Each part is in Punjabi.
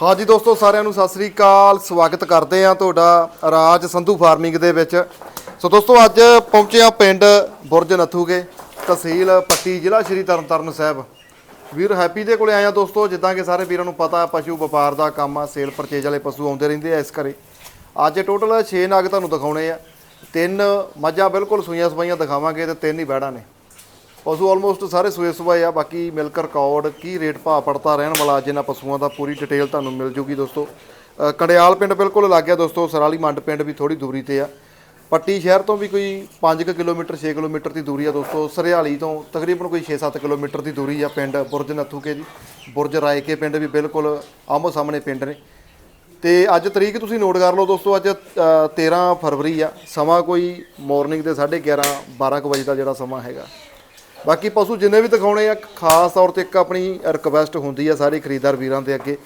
ਹਾਂਜੀ ਦੋਸਤੋ, ਸਾਰਿਆਂ ਨੂੰ ਸਤਿ ਸ੍ਰੀ ਅਕਾਲ। ਸਵਾਗਤ ਕਰਦੇ ਆ ਤੁਹਾਡਾ ਰਾਜ ਸੰਧੂ ਫਾਰਮਿੰਗ ਦੇ ਵਿੱਚ। ਸੋ ਦੋਸਤੋ, ਅੱਜ ਪਹੁੰਚੇ ਆ ਪਿੰਡ ਬੁਰਜ ਨੱਥੂਗੇ, ਤਹਿਸੀਲ ਪੱਟੀ, ਜ਼ਿਲ੍ਹਾ ਸ਼੍ਰੀ ਤਰਨਤਾਰਨ ਸਾਹਿਬ। ਵੀਰ, ਹੈਪੀ ਦੇ ਕੋਲੇ ਆਇਆ ਦੋਸਤੋ, ਜਿੱਦਾਂ ਕਿ ਸਾਰੇ ਵੀਰਾਂ ਨੂੰ ਪਤਾ, ਪਸ਼ੂ ਵਪਾਰ ਦਾ ਕੰਮ ਆ, ਸੇਲ ਪਰਚੇਜ ਵਾਲੇ ਪਸ਼ੂ ਆਉਂਦੇ ਰਹਿੰਦੇ ਆ ਇਸ ਘਰੇ। ਅੱਜ ਟੋਟਲ 6 ਨਗ ਤੁਹਾਨੂੰ ਦਿਖਾਉਣੇ ਆ। ਤਿੰਨ ਮੱਝਾਂ ਬਿਲਕੁਲ ਸੂਈਆਂ ਸਵਾਈਆਂ ਦਿਖਾਵਾਂਗੇ ਤੇ ਤਿੰਨ ਹੀ ਬੈੜਾਂ ਨੇ। ਪਸ਼ੂ ਆਲਮੋਸਟ ਸਾਰੇ ਸੂਏ ਸੁਬਾਏ ਆ ਬਾਕੀ ਮਿਲਕ ਰਿਕਾਰਡ ਕੀ ਰੇਟ ਭਾਅ ਪੜਤਾ ਰਹਿਣ ਵਾਲਾ ਅੱਜ ਇਹਨਾਂ ਪਸ਼ੂਆਂ ਦਾ ਪੂਰੀ ਡਿਟੇਲ ਤੁਹਾਨੂੰ ਮਿਲ ਜੂਗੀ ਦੋਸਤੋ। ਕੜਿਆਲ ਪਿੰਡ ਬਿਲਕੁਲ ਲੱਗ ਗਿਆ ਦੋਸਤੋ ਸਰਾਲੀ ਮੰਡ ਪਿੰਡ ਵੀ ਥੋੜੀ ਦੂਰੀ ਤੇ ਆ। ਪੱਟੀ ਸ਼ਹਿਰ ਤੋਂ ਵੀ ਕੋਈ 5 ਕਿਲੋਮੀਟਰ 6 ਕਿਲੋਮੀਟਰ ਦੀ ਦੂਰੀ ਆ ਦੋਸਤੋ ਸਰਿਆਲੀ ਤੋਂ ਤਕਰੀਬਨ ਕੋਈ 6-7 ਕਿਲੋਮੀਟਰ ਦੀ ਦੂਰੀ ਆ ਪਿੰਡ ਬੁਰਜ ਨੱਥੂਕੇ ਦੀ। ਬੁਰਜ ਰਾਏਕੇ ਪਿੰਡ ਵੀ ਬਿਲਕੁਲ ਆਮੋ ਸਾਹਮਣੇ ਪਿੰਡ ਨੇ। ਤੇ ਅੱਜ ਤਰੀਕ ਤੁਸੀਂ ਨੋਟ ਕਰ ਲਓ ਦੋਸਤੋ ਅੱਜ ਅ, 13 ਫਰਵਰੀ ਆ ਸਮਾਂ ਕੋਈ ਮਾਰਨਿੰਗ ਦੇ 11:30 12 ਕੁ ਵਜੇ ਦਾ ਜਿਹੜਾ ਸਮਾਂ ਹੈਗਾ। ਬਾਕੀ ਪਸ਼ੂ ਜਿੰਨੇ ਵੀ ਦਿਖਾਉਣੇ ਆ ਖਾਸ ਤੌਰ ਤੇ ਇੱਕ ਆਪਣੀ ਰਿਕਵੈਸਟ ਹੁੰਦੀ ਆ ਸਾਰੇ ਖਰੀਦਦਾਰ ਵੀਰਾਂ ਦੇ ਅੱਗੇ।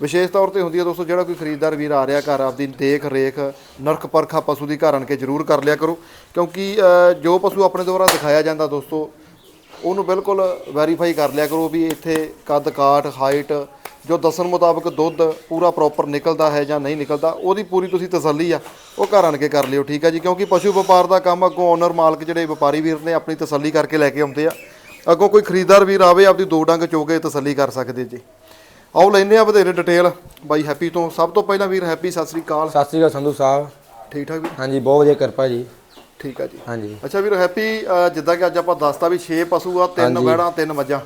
ਵਿਸ਼ੇਸ਼ ਤੌਰ ਤੇ ਹੁੰਦੀ ਆ ਦੋਸਤੋ, ਜਿਹੜਾ ਕੋਈ ਖਰੀਦਦਾਰ ਵੀਰ ਆ ਰਿਹਾ ਘਰ, ਆਪਦੀ ਦੇਖ ਰੇਖ ਨਰਕ ਪਰਖਾ ਪਸ਼ੂ ਦੀ ਘਰ ਆਣ ਕੇ ਜ਼ਰੂਰ ਕਰ ਲਿਆ ਕਰੋ। ਕਿਉਂਕਿ ਜੋ ਪਸ਼ੂ ਆਪਣੇ ਦੁਆਰਾ ਦਿਖਾਇਆ ਜਾਂਦਾ ਦੋਸਤੋ, ਉਹਨੂੰ ਬਿਲਕੁਲ ਵੈਰੀਫਾਈ ਕਰ ਲਿਆ ਕਰੋ ਵੀ ਇੱਥੇ ਕੱਦ ਕਾਠ ਹਾਈਟ ਜੋ ਦੱਸਣ ਮੁਤਾਬਕ ਦੁੱਧ ਪੂਰਾ ਪ੍ਰੋਪਰ ਨਿਕਲਦਾ ਹੈ ਜਾਂ ਨਹੀਂ ਨਿਕਲਦਾ ਉਹਦੀ ਪੂਰੀ ਤੁਸੀਂ ਤਸੱਲੀ ਆ ਉਹ ਘਰ ਆਣ ਕੇ ਕਰ ਲਿਓ ਠੀਕ ਆ ਜੀ? ਕਿਉਂਕਿ ਪਸ਼ੂ ਵਪਾਰ ਦਾ ਕੰਮ ਅੱਗੋਂ ਓਨਰ ਮਾਲਕ ਜਿਹੜੇ ਵਪਾਰੀ ਵੀਰ ਨੇ ਆਪਣੀ ਤਸੱਲੀ ਕਰਕੇ ਲੈ ਕੇ ਆਉਂਦੇ ਆ। ਅੱਗੋਂ ਕੋਈ ਖਰੀਦਦਾਰ ਵੀਰ ਆਵੇ ਆਪਦੀ ਦੋ ਡੰਗ ਚੋਕੇ ਤਸੱਲੀ ਕਰ ਸਕਦੇ ਜੀ। ਆਓ ਲੈਨੇ ਆ ਵਧੇਰੇ ਡਿਟੇਲ ਬਾਈ ਹੈਪੀ ਤੋਂ। ਸਭ ਤੋਂ ਪਹਿਲਾਂ ਵੀਰ ਹੈਪੀ ਸਤਿ ਸ੍ਰੀ ਅਕਾਲ। ਸਤਿ ਸ੍ਰੀ ਅਕਾਲ ਸੰਧੂ ਸਾਹਿਬ। ਠੀਕ ਠਾਕ ਵੀ ਹਾਂਜੀ ਬਹੁਤ ਵਧੀਆ ਕਿਰਪਾ ਜੀ। ਠੀਕ ਆ ਜੀ। ਹਾਂਜੀ। ਅੱਛਾ ਵੀਰ ਹੈਪੀ ਜਿੱਦਾਂ ਕਿ ਅੱਜ ਆਪਾਂ ਦੱਸਤਾ ਵੀ 6 ਪਸ਼ੂ ਆ ਤਿੰਨ ਵੈੜਾਂ ਤਿੰਨ ਮੱਝਾਂ।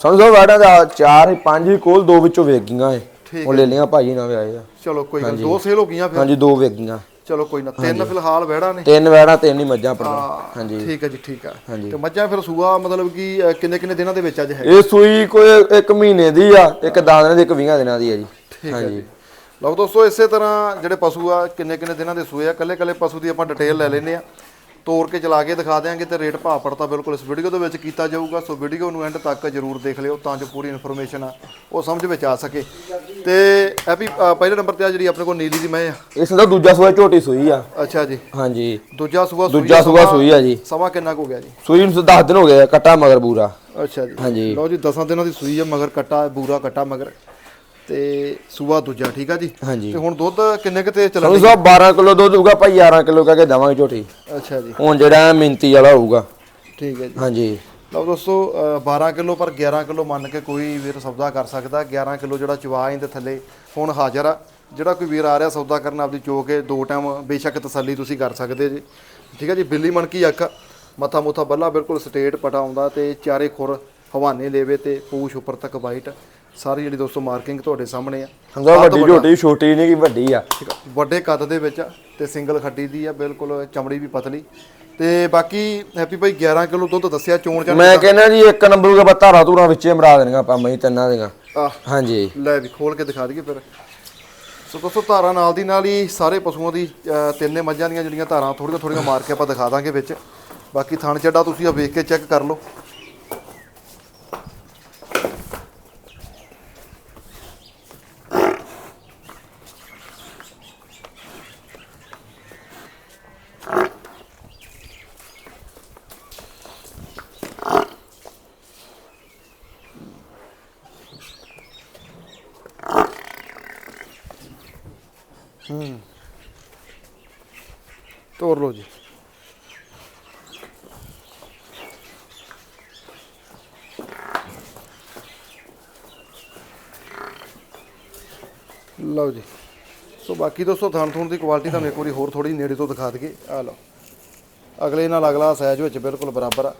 ਸਾਹਿਬ ਵਾੜਾ ਦਾ ਚਾਰ ਪੰਜ ਹੀ ਕੋਲ ਦੋ ਵਿੱਚੋਂ ਵੇਚ ਗਈਆਂ ਏ ਠੀਕ ਉਹ ਲੈ ਲਈਆਂ ਭਾਜੀ ਨਾਲ ਆਏ ਆ। ਚਲੋ ਕੋਈ ਗੱਲ ਦੋ ਸੇਲ ਹੋ ਗਈਆਂ ਫਿਰ। ਹਾਂਜੀ ਦੋ ਵੇਚ ਗਈਆਂ ਚਲੋ ਕੋਈ ਨਾ ਤਿੰਨ ਫਿਲਹਾਲ ਵੈੜਾਂ ਨੇ। ਤਿੰਨ ਵੈੜਾਂ ਤਿੰਨ ਹੀ ਮੱਝਾਂ ਪੜਦਾ ਹਾਂਜੀ। ਠੀਕ ਹੈ ਜੀ ਠੀਕ ਹੈ। ਤੇ ਮੱਝਾਂ ਫਿਰ ਸੂਆ ਮਤਲਬ ਕਿ ਕਿੰਨੇ ਕਿੰਨੇ ਦਿਨਾਂ ਦੇ ਵਿੱਚ ਅੱਜ ਹੈ ਇਹ ਸੂਈ ਕੋਈ ਇੱਕ ਮਹੀਨੇ ਦੀ ਆ ਇੱਕ 10 ਦਿਨਾਂ ਦੀ ਇੱਕ 20 ਦਿਨਾਂ ਦੀ ਆ ਜੀ। ਠੀਕ ਹੈ ਜੀ। ਲਓ ਦੋਸਤੋ ਇਸੇ ਤਰ੍ਹਾਂ ਜਿਹੜੇ ਪਸ਼ੂ ਆ ਕਿੰਨੇ ਕਿੰਨੇ ਦਿਨਾਂ ਦੇ ਸੂਏ ਆ ਕੱਲੇ ਕੱਲੇ ਪਸ਼ੂ ਦੀ ਆਪਾਂ ਡਿਟੇਲ ਲੈ ਲੈਨੇ ਆ। ਤੋੜ ਕੇ ਚਲਾ ਕੇ ਦਿਖਾ ਦਿਆਂਗੇ ਤੇ ਰੇਟ ਭਾਅ ਪੜਤਾ ਬਿਲਕੁਲ ਇਸ ਵੀਡੀਓ ਦੇ ਵਿੱਚ ਕੀਤਾ ਜਾਊਗਾ। ਸੋ ਵੀਡੀਓ ਨੂੰ ਐਂਡ ਤੱਕ ਜਰੂਰ ਦੇਖ ਲਿਓ ਤਾਂ ਜੋ ਪੂਰੀ ਇਨਫੋਰਮੇਸ਼ਨ ਆ ਉਹ ਸਮਝ ਵਿੱਚ ਆ ਸਕੇ। ਤੇ ਹੈਪੀ ਅ, ਪਹਿਲੇ ਨੰਬਰ ਤੇ ਆ ਜਿਹੜੀ ਆਪਣੇ ਕੋਲ ਨੀਲੀ ਦੀ ਮੈਂ ਆ। ਇਸ ਦਾ ਦੂਜਾ ਸੂਆ ਝੋਟੀ ਸੂਈ ਆ। ਅੱਛਾ ਜੀ। ਹਾਂਜੀ। ਦੂਜਾ ਸੂਆ ਸੂਈ ਦੂਜਾ ਸੂਆ ਸੂਈ ਆ ਜੀ। ਸਮਾਂ ਕਿੰਨਾ ਕੁ ਹੋ ਗਿਆ ਜੀ? ਸੂਈ ਨੂੰ 10 ਦਿਨ ਹੋ ਗਏ ਆ, ਕੱਟਾ ਮਗਰ ਬੂਰਾ। ਅੱਛਾ ਜੀ। ਹਾਂਜੀ। ਲਓ ਜੀ 10 ਦਿਨਾਂ ਦੀ ਸੂਈ ਆ ਮਗਰ ਕੱਟਾ ਬੂਰਾ ਕੱਟਾ ਮਗਰ। ਤੇ ਸੂਆ ਦੂਜਾ ਠੀਕ ਆ ਜੀ? ਹਾਂਜੀ। ਤੇ ਹੁਣ ਦੁੱਧ ਕਿੰਨੇ ਕਿਤੇ ਚੱਲਣ ਸੰਧੂ ਸਾਹਿਬ 12 ਕਿਲੋ ਦੁੱਧ ਹੋਊਗਾ ਭਾਈ 11 ਕਿਲੋ ਕਹਿ ਕੇ ਦੇਵਾਂਗੇ ਝੋਟੀ। ਅੱਛਾ ਜੀ। ਹੁਣ ਜਿਹੜਾ ਮਿੰਤੀ ਵਾਲਾ ਹੋਊਗਾ। ਠੀਕ ਹੈ ਜੀ। ਹਾਂਜੀ। ਲਓ ਦੋਸਤੋ ਅ, 12 ਕਿਲੋ ਪਰ 11 ਕਿਲੋ ਮੰਨ ਕੇ ਕੋਈ ਵੀਰ ਸੌਦਾ ਕਰ ਸਕਦਾ। 11 ਕਿਲੋ ਜਿਹੜਾ ਚਵਾ ਦੇ ਥੱਲੇ ਹੁਣ ਹਾਜ਼ਰ ਆ। ਜਿਹੜਾ ਕੋਈ ਵੀਰ ਆ ਰਿਹਾ ਸੌਦਾ ਕਰਨ ਆਪਦੀ ਚੋ ਕੇ ਦੋ ਟਾਈਮ ਬੇਸ਼ੱਕ ਤਸੱਲੀ ਤੁਸੀਂ ਕਰ ਸਕਦੇ ਜੀ। ਠੀਕ ਹੈ ਜੀ ਬਿੱਲੀ ਮਣਕੀ ਅੱਖ ਮੱਥਾ ਮੁੱਥਾ ਬੱਲਾ ਬਿਲਕੁਲ ਸਟੇਟ ਪਟਾ ਆਉਂਦਾ ਤੇ ਚਾਰੇ ਖੁਰ ਹਵਾਨੇ ਲੈਵੇ ਤੇ ਪੂਛ ਉੱਪਰ ਤੱਕ ਵਾਈਟ। ਸਾਰੀ ਜਿਹੜੀ ਦੋਸਤੋ ਮਾਰਕਿੰਗ ਤੁਹਾਡੇ ਸਾਹਮਣੇ ਆ। ਸੰਗਾ ਵੱਡੀ ਝੋਟੀ ਛੋਟੀ ਨਹੀਂ ਕਿ ਵੱਡੀ ਆ। ਠੀਕ ਆ। ਵੱਡੇ ਕੱਦ ਦੇ ਵਿੱਚ ਆ ਤੇ ਸਿੰਗਲ ਖੱਡੀ ਦੀ ਆ ਬਿਲਕੁਲ ਚਮੜੀ ਵੀ ਪਤਲੀ। ਤੇ ਬਾਕੀ ਹੈਪੀ ਭਾਈ 11 ਕਿਲੋ ਦੁੱਧ ਦੱਸਿਆ ਚੋਣ ਚਾਣ ਮੈਂ ਕਹਿੰਦਾ ਜੀ ਇੱਕ ਨੰਬਰ ਦਾ ਧਾਰਾ ਧੂਰਾ ਵਿੱਚੇ ਮਰਾ ਦੇਣਗਾ ਆਪਾਂ ਮੈਂ ਤਿੰਨਾਂ ਦੀਆਂ। ਹਾਂਜੀ। ਲੈ ਵੀ ਖੋਲ ਕੇ ਦਿਖਾ ਦਈਏ ਫਿਰ। ਸੋ ਦੋਸਤੋ ਧਾਰਾਂ ਨਾਲ ਦੀ ਨਾਲ ਹੀ ਸਾਰੇ ਪਸ਼ੂਆਂ ਦੀ ਤਿੰਨੇ ਮੱਝਾਂ ਦੀਆਂ ਜਿਹੜੀਆਂ ਧਾਰਾਂ ਥੋੜੀਆਂ ਥੋੜੀਆਂ ਮਾਰ ਕੇ ਆਪਾਂ ਦਿਖਾ ਦਾਂਗੇ ਵਿੱਚ। ਬਾਕੀ ਥਣ ਚੱਡਾ ਤੁਸੀਂ ਆ ਵੇਖ ਕੇ ਚੈੱਕ ਕਰ ਲਓ ਤੋੜ ਲਓ ਜੀ ਲਓ ਜੀ। ਸੋ ਬਾਕੀ ਦੋਸਤੋ ਥਣ ਥੁਣ ਦੀ ਕੁਆਲਿਟੀ ਤੁਹਾਨੂੰ ਇੱਕ ਵਾਰੀ ਹੋਰ ਥੋੜੀ ਨੇੜੇ ਤੋਂ ਦਿਖਾ ਦਈਏ। ਆ ਲਓ। ਅਗਲੇ ਨਾਲ ਅਗਲਾ ਸਾਈਜ਼ ਵਿੱਚ ਬਿਲਕੁਲ ਬਰਾਬਰ ਆ।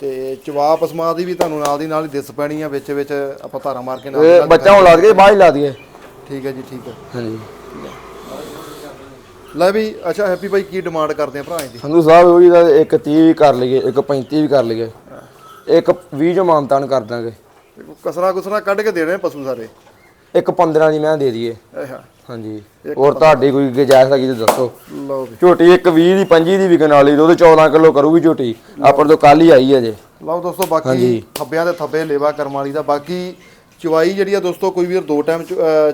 ਤੇ ਚਵਾ ਪਸਮਾ ਦੀ ਵੀ ਤੁਹਾਨੂੰ ਨਾਲ ਦੀ ਨਾਲ ਹੀ ਦਿਸ ਪੈਣੀ ਆ ਵਿੱਚ ਵਿੱਚ ਆਪਾਂ ਧਾਰਾਂ ਮਾਰ ਕੇ ਨਾਲ ਦੀ ਇਹ ਨਾਲ ਬੱਚਾ ਹੁਣ ਲਾ ਦਈਏ ਬਾਹਰ ਹੀ ਲਾ ਦਈਏ। ਠੀਕ ਹੈ ਜੀ ਠੀਕ ਹੈ। ਹਾਂਜੀ। ਲੈ ਵੀ ਅੱਛਾ ਹੈਪੀ ਭਾਈ ਕੀ ਡਿਮਾਂਡ ਕਰਦੇ ਆ ਭਰਾ ਜੀ ਸੰਧੂ ਸਾਹਿਬ ਉਹੀ ਦਾ ਇੱਕ 30 ਵੀ ਕਰ ਲਈਏ ਇੱਕ 35 ਵੀ ਕਰ ਲਈਏ। ਇੱਕ 20 ਜੋ ਮਾਨਤਾਨ ਕਰ ਦਾਂਗੇ। ਕਸਰਾ ਕੁਸਰਾ ਕੱਢ ਕੇ ਦੇਣੇ ਪਸ਼ੂ ਸਾਰੇ। ਇੱਕ 15 ਦੀ ਮੈਂ ਦੇ ਦਈਏ। ਅੱਛਾ ਹਾਂਜੀ। ਹੋਰ ਤੁਹਾਡੀ ਕੋਈ ਗੁੰਜਾਇਸ਼ ਹੈਗੀ ਤਾਂ ਦੱਸੋ। ਲਓ ਵੀ ਝੋਟੀ ਇੱਕ 20 ਦੀ 25 ਦੀ ਵਿਕਣ ਵਾਲੀ ਉਹਦੇ 14 ਕਿਲੋ ਕਰੂਗੀ ਝੋਟੀ। ਆਪਰ ਤੋਂ ਕੱਲ ਹੀ ਆਈ ਹੈ ਜੇ। ਲਓ ਦੋਸਤੋ ਬਾਕੀ ਥੱਬਿਆਂ ਦੇ ਥੱਬੇ ਲੇਵਾ ਕਰਮ ਵਾਲੀ ਦਾ। ਬਾਕੀ ਚਵਾਈ ਜਿਹੜੀ ਆ ਦੋਸਤੋ ਕੋਈ ਵੀਰ ਦੋ ਟਾਈਮ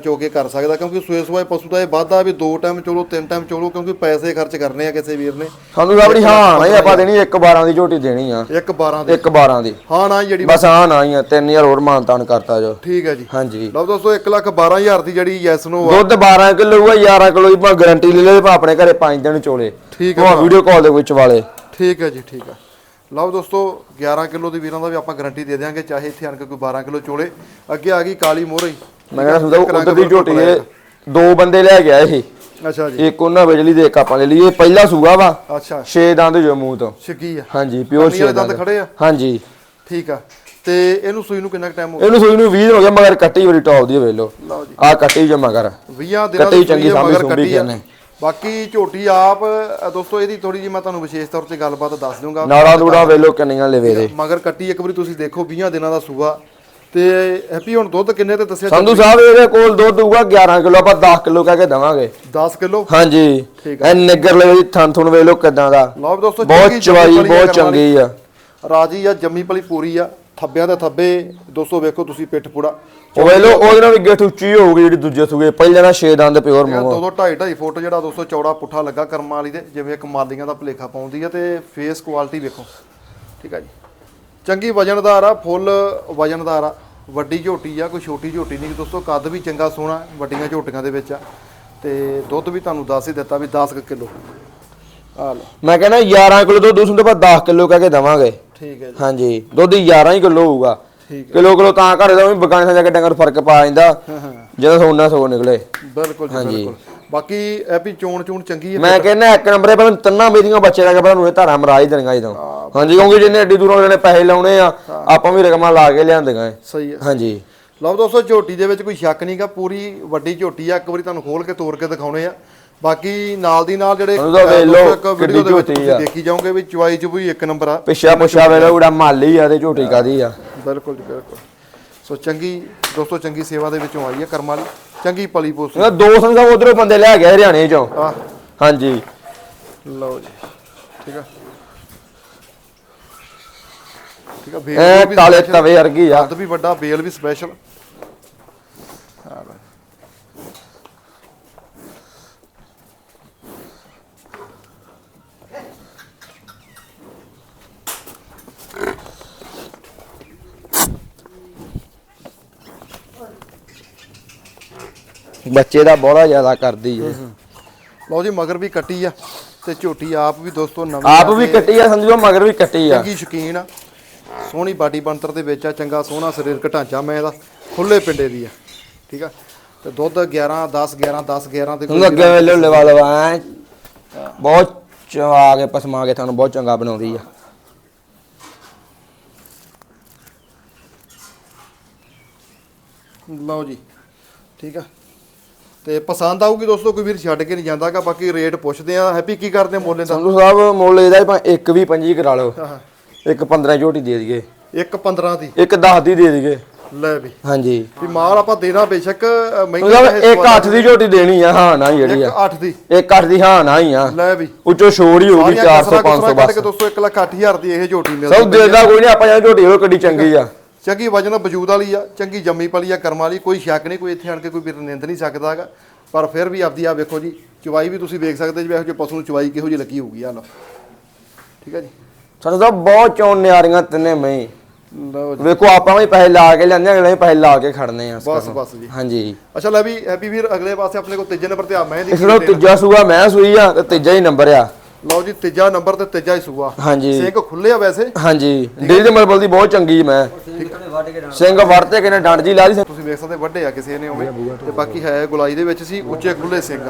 ਚੋ ਕੇ ਕਰ ਸਕਦਾ ਕਿਉਂਕਿ ਸੂਏ ਸੂਏ ਪਸ਼ੂ ਦਾ ਇਹ ਵਾਧਾ ਵੀ ਦੋ ਟਾਈਮ ਚੋਲੋ ਤਿੰਨ ਟਾਈਮ ਚੋਲੋ ਕਿਉਂਕਿ ਪੈਸੇ ਖਰਚ ਕਰਨੇ ਆ ਕਿਸੇ ਵੀਰ ਨੇ। ਸਾਨੂੰ ਆਪਣੀ ਹਾਂ ਨਹੀਂ ਆਪਾਂ ਦੇਣੀ 1 12 ਦੀ ਝੋਟੀ ਦੇਣੀ ਆ। ਇੱਕ 12 ਦੇ। 1 12 ਦੀ। ਹਾਂ ਨਾ ਜਿਹੜੀ ਬਸ ਹਾਂ ਨਾ ਹੀ ਆ 3000 ਹੋਰ ਮਾਨਤਾਨ ਕਰਤਾ ਜੋ। ਠੀਕ ਹੈ ਜੀ। ਹਾਂਜੀ। ਲਓ ਦੋਸਤੋ 1 ਲੱਖ 12000 ਦੀ ਜਿਹੜੀ ਯੈਸ ਨੂੰ ਆ। ਦੁੱਧ 12 ਕਿਲੋ ਆ 11 ਕਿਲੋ ਦੀ ਆਪਾਂ ਗਾਰੰਟੀ ਲੈ ਲੈ ਆਪਣੇ ਘਰੇ 5 ਦਿਨ ਚੋਲੇ। ਠੀਕ ਉਹ ਵੀਡੀਓ ਕਾਲ ਦੇ ਵਿੱਚ ਵਾਲੇ। ਠੀਕ ਹੈ ਜੀ ਠੀਕ ਹੈ ਲਓ ਦੋਸਤੋ 11 ਕਿਲੋ ਦੀ ਵੀਰਾਂ ਦਾ ਵੀ ਆਪਾਂ ਗਾਰੰਟੀ ਦੇ ਦਿਆਂਗੇ ਚਾਹੇ ਇੱਥੇ ਆਣ ਕੇ ਕੋਈ 12 ਕਿਲੋ ਚੋਲੇ। ਅੱਗੇ ਆ ਗਈ ਕਾਲੀ ਮੋਹਰੀ। ਮੈਂ ਕਹਿੰਦਾ ਸੁਣਦਾ ਉਧਰ ਦੀ ਝੋਟੀ ਇਹ ਦੋ ਬੰਦੇ ਲੈ ਗਿਆ ਇਹ ਅੱਛਾ ਜੀ। ਇੱਕ ਉਹਨਾਂ ਬਿਜਲੀ ਦੇ ਇੱਕ ਆਪਾਂ ਲੈ ਲਈ ਇਹ ਪਹਿਲਾ ਸੂਆ ਵਾ। ਅੱਛਾ। 6 ਦੰਦ ਜੋ ਮੂੰਹ ਤੋਂ। ਛਕੀ ਆ। ਹਾਂਜੀ ਪਿਓਰ ਕੰਨੀ ਵਾਲੇ 6 ਦੰਦ। ਖੜੇ ਆ। ਹਾਂਜੀ। ਠੀਕ ਆ। ਤੇ ਇਹਨੂੰ ਸੂਈ ਨੂੰ ਕਿੰਨਾ ਟਾਈਮ ਹੋ ਗਿਆ? ਇਹਨੂੰ ਸੂਈ ਨੂੰ 20 ਹੋ ਗਿਆ ਮਗਰ ਕੱਟੀ ਬੜੀ ਟੌਪ ਦੀ ਵੇਖ ਲਓ। ਲਓ ਜੀ। ਆ ਕੱਟੀ ਜੋ ਮਗਰ। 20 ਦਿਨਾਂ ਦੀ ਚੰਗੀ ਸੂਈ ਕੱਟੀ ਆ। ਕਹਿੰਦੇ। ਬਾਕੀ ਝੋਟੀ ਆਪ ਅ, ਦੋਸਤੋ ਇਹਦੀ ਥੋੜੀ ਜੀ ਮੈਂ ਤੁਹਾਨੂੰ ਵਿਸ਼ੇਸ਼ ਤੌਰ ਤੇ ਗੱਲਬਾਤ ਦੱਸ ਦੂੰਗਾ ਨਾੜਾ ਦੂੜਾ ਵੇਖ ਲਓ ਕਿੰਨੀਆਂ ਲਵੇ ਦੇ ਮਗਰ ਕੱਟੀ ਇੱਕ ਵਾਰੀ ਤੁਸੀਂ ਦੇਖੋ 20 ਦਿਨਾਂ ਦਾ ਸੂਆ। ਤੇ ਹੈਪੀ ਹੁਣ ਦੁੱਧ ਕਿੰਨੇ ਤੇ ਦੱਸਿਆ ਸੰਧੂ ਸਾਹਿਬ ਇਹਦੇ ਕੋਲ ਦੁੱਧ ਹੋਊਗਾ 11 ਕਿਲੋ ਆਪਾਂ 10 ਕਿਲੋ ਕਹਿ ਕੇ ਦਵਾਂਗੇ। 10 ਕਿਲੋ? ਹਾਂਜੀ। ਠੀਕ ਇਹ ਨਿੱਗਰ ਲਵੇ ਦੀ ਥਣ ਥੁਣ ਵੇਖ ਲਓ ਕਿਦਾਂ ਦਾ। ਲਓ ਵੀ ਦੋਸਤੋ ਬਹੁਤ ਚੰਗੀ ਚਵਾਈ ਜੰਮੀ ਪਲੀ ਆ ਬਹੁਤ ਕਰਮ ਵਾਲੀ। ਚੰਗੀ ਆ। ਰਾਜੀ ਆ ਜੰਮੀ ਪਲੀ ਪੂਰੀ ਆ। ਥੱਬਿਆਂ ਦੇ ਥੱਬੇ ਦੋਸਤੋ ਵੇਖੋ ਤੁਸੀਂ ਪਿੱਠ ਪੂੜਾ। ਉਹ ਵੇਖ ਲਓ ਉਹਦੇ ਨਾਲ ਵੀ ਗਿੱਠ ਉੱਚੀ ਹੋਊਗੀ ਜਿਹੜੀ ਦੂਜੇ ਸੂਗੇ ਪਹਿਲੇ ਨਾਲ 6 ਦੰਦ ਪਿਓਰ ਮੂੰਹ ਦੋ ਦੋ ਢਾਈ ਢਾਈ ਫੁੱਟ ਜਿਹੜਾ ਦੋਸਤੋ ਚੌੜਾ ਪੁੱਠਾ ਲੱਗਾ ਕਰਮਾਂ ਵਾਲੀ ਦੇ ਜਿਵੇਂ ਇੱਕ ਮਾਲੀਆਂ ਦਾ ਭਲੇਖਾ ਪਾਉਂਦੀ ਆ ਤੇ ਫੇਸ ਕੁਆਲਿਟੀ ਵੇਖੋ। ਠੀਕ ਆ ਜੀ। ਚੰਗੀ ਵਜਨਦਾਰ ਆ ਫੁੱਲ ਵਜਨਦਾਰ ਆ। ਵੱਡੀ ਝੋਟੀ ਆ ਕੋਈ ਛੋਟੀ ਝੋਟੀ ਨਹੀਂ। ਦੋਸਤੋ ਕੱਦ ਵੀ ਚੰਗਾ ਸੋਹਣਾ ਵੱਡੀਆਂ ਝੋਟੀਆਂ ਦੇ ਵਿੱਚ ਆ। ਤੇ ਦੁੱਧ ਵੀ ਤੁਹਾਨੂੰ ਦੱਸ ਹੀ ਦਿੱਤਾ ਵੀ 10 ਕਿਲੋ। ਆ ਲਓ। ਮੈਂ ਕਹਿੰਦਾ 11 ਕਿਲੋ ਦੁੱਧ ਉਸ ਨੂੰ ਤਾਂ 10 ਕਿਲੋ ਕਹਿ ਕੇ ਦਵਾਂਗੇ। ਠੀਕ ਹੈ ਜੀ। ਹਾਂਜੀ ਦੁੱਧ 11 ਹੀ ਕਿਲੋ ਹੋਊਗਾ। ਠੀਕ ਕਿਲੋ ਕਿਲੋ ਤਾਂ ਘਰੇ ਦਾ ਵੀ ਬਗਾਨੇ ਸਾਂ ਜਾ ਕੇ ਡੰਗਰ ਫ਼ਰਕ ਪਾ ਜਾਂਦਾ। ਹਾਂ ਹਾਂ। ਜਦੋਂ ਸੋਨਾ ਸੋ ਨਿਕਲੇ। ਬਿਲਕੁਲ ਜੀ ਬਿਲਕੁਲ। ਬਾਕੀ ਇਹ ਵੀ ਚੋਣ ਚੂਣ ਚੰਗੀ ਹੈ ਮੈਂ ਕਹਿੰਦਾ ਇੱਕ ਨੰਬਰੇ ਪਰ ਤਿੰਨਾਂ ਮੇਰੀਆਂ ਬੱਚੇ ਦਾ ਕੇ ਪਰ ਨੂੰ ਇਹ ਧਾਰਾ ਮਰਾਜ ਦੇਣਗਾ ਜਦੋਂ। ਹਾਂਜੀ ਕਿਉਂਕਿ ਜਿੰਨੇ ਐਡੀ ਦੂਰੋਂ ਜਿਹੜੇ ਪੈਸੇ ਲਾਉਣੇ ਆ ਆਪਾਂ ਵੀ ਰਕਮਾਂ ਲਾ ਕੇ ਲਿਆਂਦੀਆਂ ਸਹੀ ਹੈ। ਹਾਂਜੀ। ਲਓ ਦੋਸਤੋ ਝੋਟੀ ਦੇ ਵਿੱਚ ਕੋਈ ਸ਼ੱਕ ਨਹੀਂਗਾ ਪੂਰੀ ਵੱਡੀ ਝੋਟੀ ਆ। ਇੱਕ ਵਾਰੀ ਤੁਹਾਨੂੰ ਖੋਲ ਕੇ ਤੋੜ ਕੇ ਦਿਖਾਉਣੇ ਆ। ਬਾਕੀ ਨਾਲ ਦੀ ਨਾਲ ਜਿਹੜੇ ਉਹਨੂੰ ਤਾਂ ਵੇਖ ਲਓ, ਦੇਖੀ ਜਾਓਗੇ ਵੀ ਚੁਆਈ ਚ ਵੀ ਇੱਕ ਨੰਬਰ ਆ। ਪਿੱਛਾ ਪੁੱਛਾ ਵੇਲੇ ਉਹਦਾ ਮਾਲੀ ਆ ਤੇ ਝੋਟੀ ਕਾਦੀ ਆ। ਬਿਲਕੁਲ ਜੀ ਬਿਲਕੁਲ। ਸੋ ਚੰਗੀ ਦੋਸਤੋ ਚੰਗੀ ਸੇਵਾ ਦੇ ਵਿੱਚੋਂ ਆਈ ਹੈ ਕਰਮਾਂ ਵਾਲੀ। ਚੰਗੀ ਪਲੀ ਪੋਸੀ ਉਹ ਦੋ ਸੰਸਾ ਉਧਰੋਂ ਬੰਦੇ ਲੈ ਗਏ ਹਰਿਆਣੇ ਚੋਂ। ਆ ਹਾਂਜੀ। ਲਓ ਜੀ ਠੀਕ ਆ। ਠੀਕ ਆ ਐ ਬੇਲ ਵੀ ਕਾਲੇ special, ਤਵੇ ਵਰਗੀ ਆ। ਕੱਦ ਵੀ ਵੱਡਾ ਬੇਲ ਵੀ ਸਪੈਸ਼ਲ ਬੱਚੇ ਦਾ ਬੋਲਾ ਜ਼ਿਆਦਾ ਕਰਦੀ ਏ। ਲਓ ਜੀ ਮਗਰ ਵੀ ਕੱਟੀ ਆ ਤੇ ਝੋਟੀ ਆਪ ਵੀ ਦੋਸਤੋ ਨਵੀਂ ਆਪ ਵੀ ਤੇ ਕੱਟੀ ਆ ਸਮਝੋ ਮਗਰ ਵੀ ਕੱਟੀ ਆ। ਚੰਗੀ ਸ਼ਕੀਨ ਆ। ਸੋਹਣੀ ਬਾਡੀ ਬੰਤਰ ਦੇ ਵਿੱਚ ਆ ਚੰਗਾ ਸੋਹਣਾ ਸਰੀਰਕ ਢਾਂਚਾ ਮੈਂ ਇਹਦਾ ਖੁੱਲੇ ਪਿੰਡੇ ਦੀ ਆ ਠੀਕ ਆ? ਤੇ ਦੁੱਧ 11 10 11 10 11 ਦੇ ਹੁਣ ਅੱਗੇ ਵੇਲੇ ਲਵਾ ਲਵਾ ਬਹੁਤ ਚਵਾ ਕੇ ਪਸਮਾ ਕੇ ਤੁਹਾਨੂੰ ਬਹੁਤ ਚੰਗਾ ਬਣਾਉਂਦੀ ਆ। ਲਓ ਜੀ ਠੀਕ ਆ? ਤੇ ਪਸੰਦ ਆਊਗੀ ਦੋਸਤੋ ਕੋਈ ਵੀਰ ਛੱਡ ਕੇ ਨਹੀਂ ਜਾਂਦਾਗਾ ਬਾਕੀ ਰੇਟ ਪੁੱਛਦੇ ਆ। ਹੈਪੀ ਕੀ ਕਰਦੇ ਮੋਲੇ ਦਾ ਸੰਧੂ ਸਾਹਿਬ ਮੁੱਲ ਇਹਦਾ ਭਾਵੇਂ ਇੱਕ ਵੀ ਪੰਜੀ ਕਰਾ ਲਓ। ਹਾਂ ਇੱਕ 15 ਝੋਟੀ ਦੇ ਦਈਏ। ਇੱਕ 15 ਦੀ। ਇੱਕ 10 ਦੀ ਦੇ ਦਈਏ। ਲੈ ਵੀ। ਹਾਂਜੀ। ਵੀ ਮਾਲ ਆਪਾਂ ਦੇਣਾ ਬੇਸ਼ੱਕ ਮਹਿੰਗਾ ਚਾਹੇ ਇੱਕ 8 ਦੀ ਝੋਟੀ ਦੇਣੀ ਆ ਹਾਂ ਨਾ ਹੀ ਜਿਹੜੀ ਇੱਕ ਆ 8 ਦੀ। ਇੱਕ 8 ਦੀ ਹਾਂ ਨਾ ਹੀ ਆ। ਲੈ ਵੀ। ਉੱਚੋ ਛੋੜ ਹੀ ਹੋਊਗੀ ਸਾਰੀਆਂ 400 500 ਕੱਢ ਬਸ। ਦੋਸਤੋ 1 ਲੱਖ 8000 ਦੀ ਇਹ ਝੋਟੀ ਮਿਲਦੀ ਸਭ ਦੇਦਾ ਕੋਈ ਨਹੀਂ ਆਪਾਂ ਜਾਂ ਝੋਟੀ ਹੋਰ ਕਿੱਡੀ ਚੰਗੀ ਆ। ਚੰਗੀ ਵਜਨ ਵਜੂਦ ਵਾਲੀ ਆ ਚੰਗੀ ਜੰਮੀ ਪਲੀ ਆ ਕਰਮ ਵਾਲੀ ਕੋਈ ਸ਼ੱਕ ਨਹੀਂ ਕੋਈ ਇੱਥੇ ਆਣ ਕੇ ਕੋਈ ਵੀਰ ਨਿੰਦ ਨਹੀਂ ਸਕਦਾ ਹੈਗਾ। ਪਰ ਫਿਰ ਵੀ ਆਪਦੀ ਆ ਵੇਖੋ ਜੀ ਚਵਾਈ ਵੀ ਤੁਸੀਂ ਵੇਖ ਸਕਦੇ ਜੀ ਇਹੋ ਜਿਹੇ ਪਸ਼ੂ ਨੂੰ ਚਵਾਈ ਕਿਹੋ ਜਿਹੀ ਲੱਗੀ ਹੋਊਗੀ ਆ ਲਓ। ਠੀਕ ਹੈ ਜੀ? ਸਾਨੂੰ ਤਾਂ ਬਹੁਤ ਚੋਣ ਨਿਆਰੀਆਂ ਤਿੰਨੇ ਮੈਂ ਲਓ ਜੀ। ਵੇਖੋ ਆਪਾਂ ਵੀ ਪੈਸੇ ਲਾ ਕੇ ਲੈਂਦੇ ਅਗਲੇ ਵੀ ਪੈਸੇ ਲਾ ਕੇ ਖੜਨੇ ਆ ਬਸ ਬਸ ਜੀ। ਹਾਂਜੀ। ਅੱਛਾ ਲੈ ਵੀ ਹੈਪੀ ਵੀਰ ਅਗਲੇ ਪਾਸੇ ਆਪਣੇ ਕੋਲ ਤੀਜੇ ਨੰਬਰ ਤੇ ਆ ਮੈਂ ਦੀ ਇਸ ਨੂੰ ਤੀਜਾ ਸੂਆ ਮੈਂ ਸੂਈ ਆ ਤੇ ਤੀਜਾ ਹੀ ਨੰਬਰ ਆ। ਲਓ ਜੀ ਤੀਜਾ ਨੰਬਰ ਤੇ ਤੀਜਾ ਹੀ ਸੂਆ। ਹਾਂਜੀ। ਸਿੰਘ ਖੁੱਲੇ ਆ ਵੈਸੇ? ਹਾਂਜੀ। ਡੀਲ ਦੇ ਮਲਬਲ ਦੀ ਬਹੁਤ ਚੰਗੀ ਮੈਂ। ਸਿੰਘ ਵੜਤੇ ਕਿਨੇ ਡੰਡ ਜੀ ਲਾ ਦੀ ਤੁਸੀਂ ਵੇਖ ਸਕਦੇ ਵੱਡੇ ਆ ਕਿਸੇ ਨੇ ਉਵੇਂ ਤੇ ਬਾਕੀ ਹੈ ਗੁਲਾਈ ਦੇ ਵਿੱਚ ਸੀ ਉੱਚੇ ਖੁੱਲੇ ਸਿੰਘ।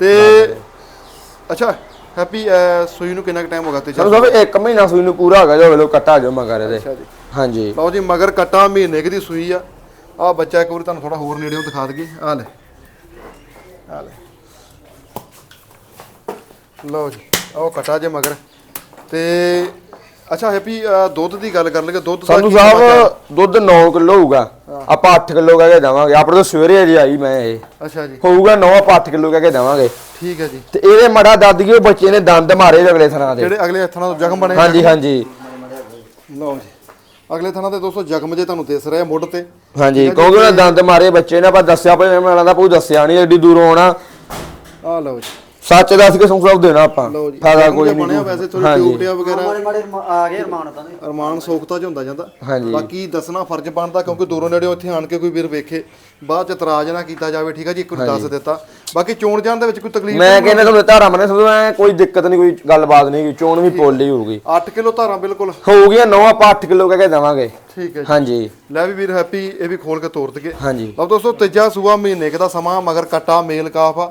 ਤੇ ਅੱਛਾ ਹੈਪੀ ਸੂਈ ਨੂੰ ਕਿੰਨਾ ਟਾਈਮ ਹੋ ਗਿਆ ਸਾਨੂੰ ਸਭ ਇੱਕ ਮਹੀਨਾ ਸੂਈ ਨੂੰ ਪੂਰਾ ਹੋ ਗਿਆ ਜੋ ਵੇਲੋ ਕੱਟਾ ਜੋ ਮਗਰ ਇਹਦੇ। ਅੱਛਾ ਜੀ। ਹਾਂਜੀ। ਲਓ ਜੀ ਮਗਰ ਕਟਾ ਮਹੀਨੇ ਦੀ ਸੂਈ ਆ। ਆ ਬੱਚਾ ਇੱਕ ਵਾਰੀ ਤੁਹਾਨੂੰ ਥੋੜਾ ਹੋਰ ਨੇੜਿਓਂ ਦਿਖਾ ਦਈਏ। ਆ ਲੈ। ਆ ਲੈ। ਲਓ ਜੀ ਉਹ ਕਟਾ ਜੇ ਮਗਰ। ਤੇ ਅੱਛਾ ਹੈਪੀ ਦੁੱਧ ਦੀ ਗੱਲ ਕਰ ਲਈਏ ਦੁੱਧ ਦਾ ਸਾਨੂੰ ਕੀ ਸਮਾਚਾਰ? ਸਾਹਿਬ ਦੁੱਧ 9 ਕਿਲੋ ਹੋਊਗਾ ਆਪਾਂ 8 ਕਿਲੋ ਕਹਿ ਕੇ ਦੇਵਾਂਗੇ। ਆਪਣੇ ਤੋਂ ਸਵੇਰੇ ਅਜੇ ਆਈ ਮੈਂ ਇਹ। ਅੱਛਾ ਜੀ। ਹੋਊਗਾ 9 ਆਪਾਂ 8 ਕਿਲੋ ਕਹਿ ਕੇ ਦੇਵਾਂਗੇ। ਠੀਕ ਹੈ ਜੀ। ਤੇ ਇਹਦੇ ਮੜਾ ਦਾਦੀ ਉਹ ਬੱਚੇ ਨੇ ਦੰਦ ਮਾਰੇ ਅਗਲੇ ਥਣਾ ਦੇ ਜਿਹੜੇ ਅਗਲੇ ਹੱਥਾਂ ਨਾਲ ਜ਼ਖਮ ਬਣੇ ਹਾਂਜੀ ਹਾਂਜੀ। ਲਓ ਜੀ। ਅਗਲੇ ਥਾਣਾ ਤੇ ਦੋਸਤੋ ਜ਼ਖਮ ਜੇ ਤੁਹਾਨੂੰ ਦਿਸ ਰਿਹਾ ਮੁੱਢ ਤੇ। ਹਾਂਜੀ ਕਿਉਂਕਿ ਉਹਨੇ ਦੰਦ ਮਾਰੇ ਬੱਚੇ ਨੇ ਆਪਾਂ ਦੱਸਿਆ ਭਾਈ ਮੈਨੂੰ ਲੱਗਦਾ ਕੋਈ ਦੱਸਿਆ ਨਹੀਂ ਐਡੀ ਦੂਰੋਂ ਆਉਣਾ। ਆ ਲਓ ਜੀ। ਸੱਚ ਦੱਸ ਕੇ ਸੰਸਾਰ ਦੇਣਾ ਆਪਾਂ। ਲਓ ਜੀ। ਫਾਇਦਾ ਕੋਈ ਨਹੀਂ ਬਣਿਆ ਵੈਸੇ ਥੋੜੀ ਹਾਂਜੀ। ਵਗੈਰਾ। ਮਾੜੇ ਮਾੜੇ ਆ ਗਏ ਰਮਾਨ ਤਾਂ ਦੇ। ਅਰਮਾਨ ਸੋਖਤਾ ਚ ਹੁੰਦਾ ਜਾਂਦਾ। ਹਾਂਜੀ। ਬਾਕੀ ਦੱਸਣਾ ਫਰਜ਼ ਬਣਦਾ ਕਿਉਂਕਿ ਦੂਰੋਂ ਨੇੜੇ ਇੱਥੇ ਆਣ ਕੇ ਕੋਈ ਵੀਰ ਵੇਖੇ ਬਾਅਦ ਚ ਇਤਰਾਜ਼ ਨਾ ਕੀਤਾ ਜਾਵੇ ਠੀਕ ਆ ਜੀ? ਇੱਕ ਨੂੰ ਦੱਸ ਦਿੱਤਾ। ਬਾਕੀ ਚੋਣ ਜਾਣ ਦੇ ਵਿੱਚ ਕੋਈ ਤਕਲੀਫ ਮੈਂ ਕਹਿੰਦਾ ਤੁਹਾਨੂੰ ਧਾਰਾ ਮਨੇ ਸਮਝੋ ਐ ਕੋਈ ਦਿੱਕਤ ਨਹੀਂ ਕੋਈ ਗੱਲਬਾਤ ਨਹੀਂ ਗੀ, ਚੋਣ ਵੀ ਪੋਲੀ ਹੋਊਗੀ। 8 ਕਿਲੋ ਧਾਰਾਂ ਬਿਲਕੁਲ। ਹੋ ਗਿਆ ਨੌ ਆਪਾਂ 8 ਕਿਲੋ ਕਹਿ ਕੇ ਦੇਵਾਂਗੇ। ਠੀਕ ਹੈ ਜੀ। ਹਾਂਜੀ। ਲੈ ਵੀ ਵੀਰ ਹੈਪੀ ਇਹ ਵੀ ਖੋਲ ਕੇ ਤੋਰ ਦਈਏ। ਹਾਂਜੀ। ਲਓ ਦੋਸਤੋ ਤੀਜਾ ਸੂਆ ਮਹੀਨੇ ਕੁ ਦਾ ਸਮਾਂ ਮਗਰ ਕੱਟਾ ਮੇਲ ਕਾਫ ਆ।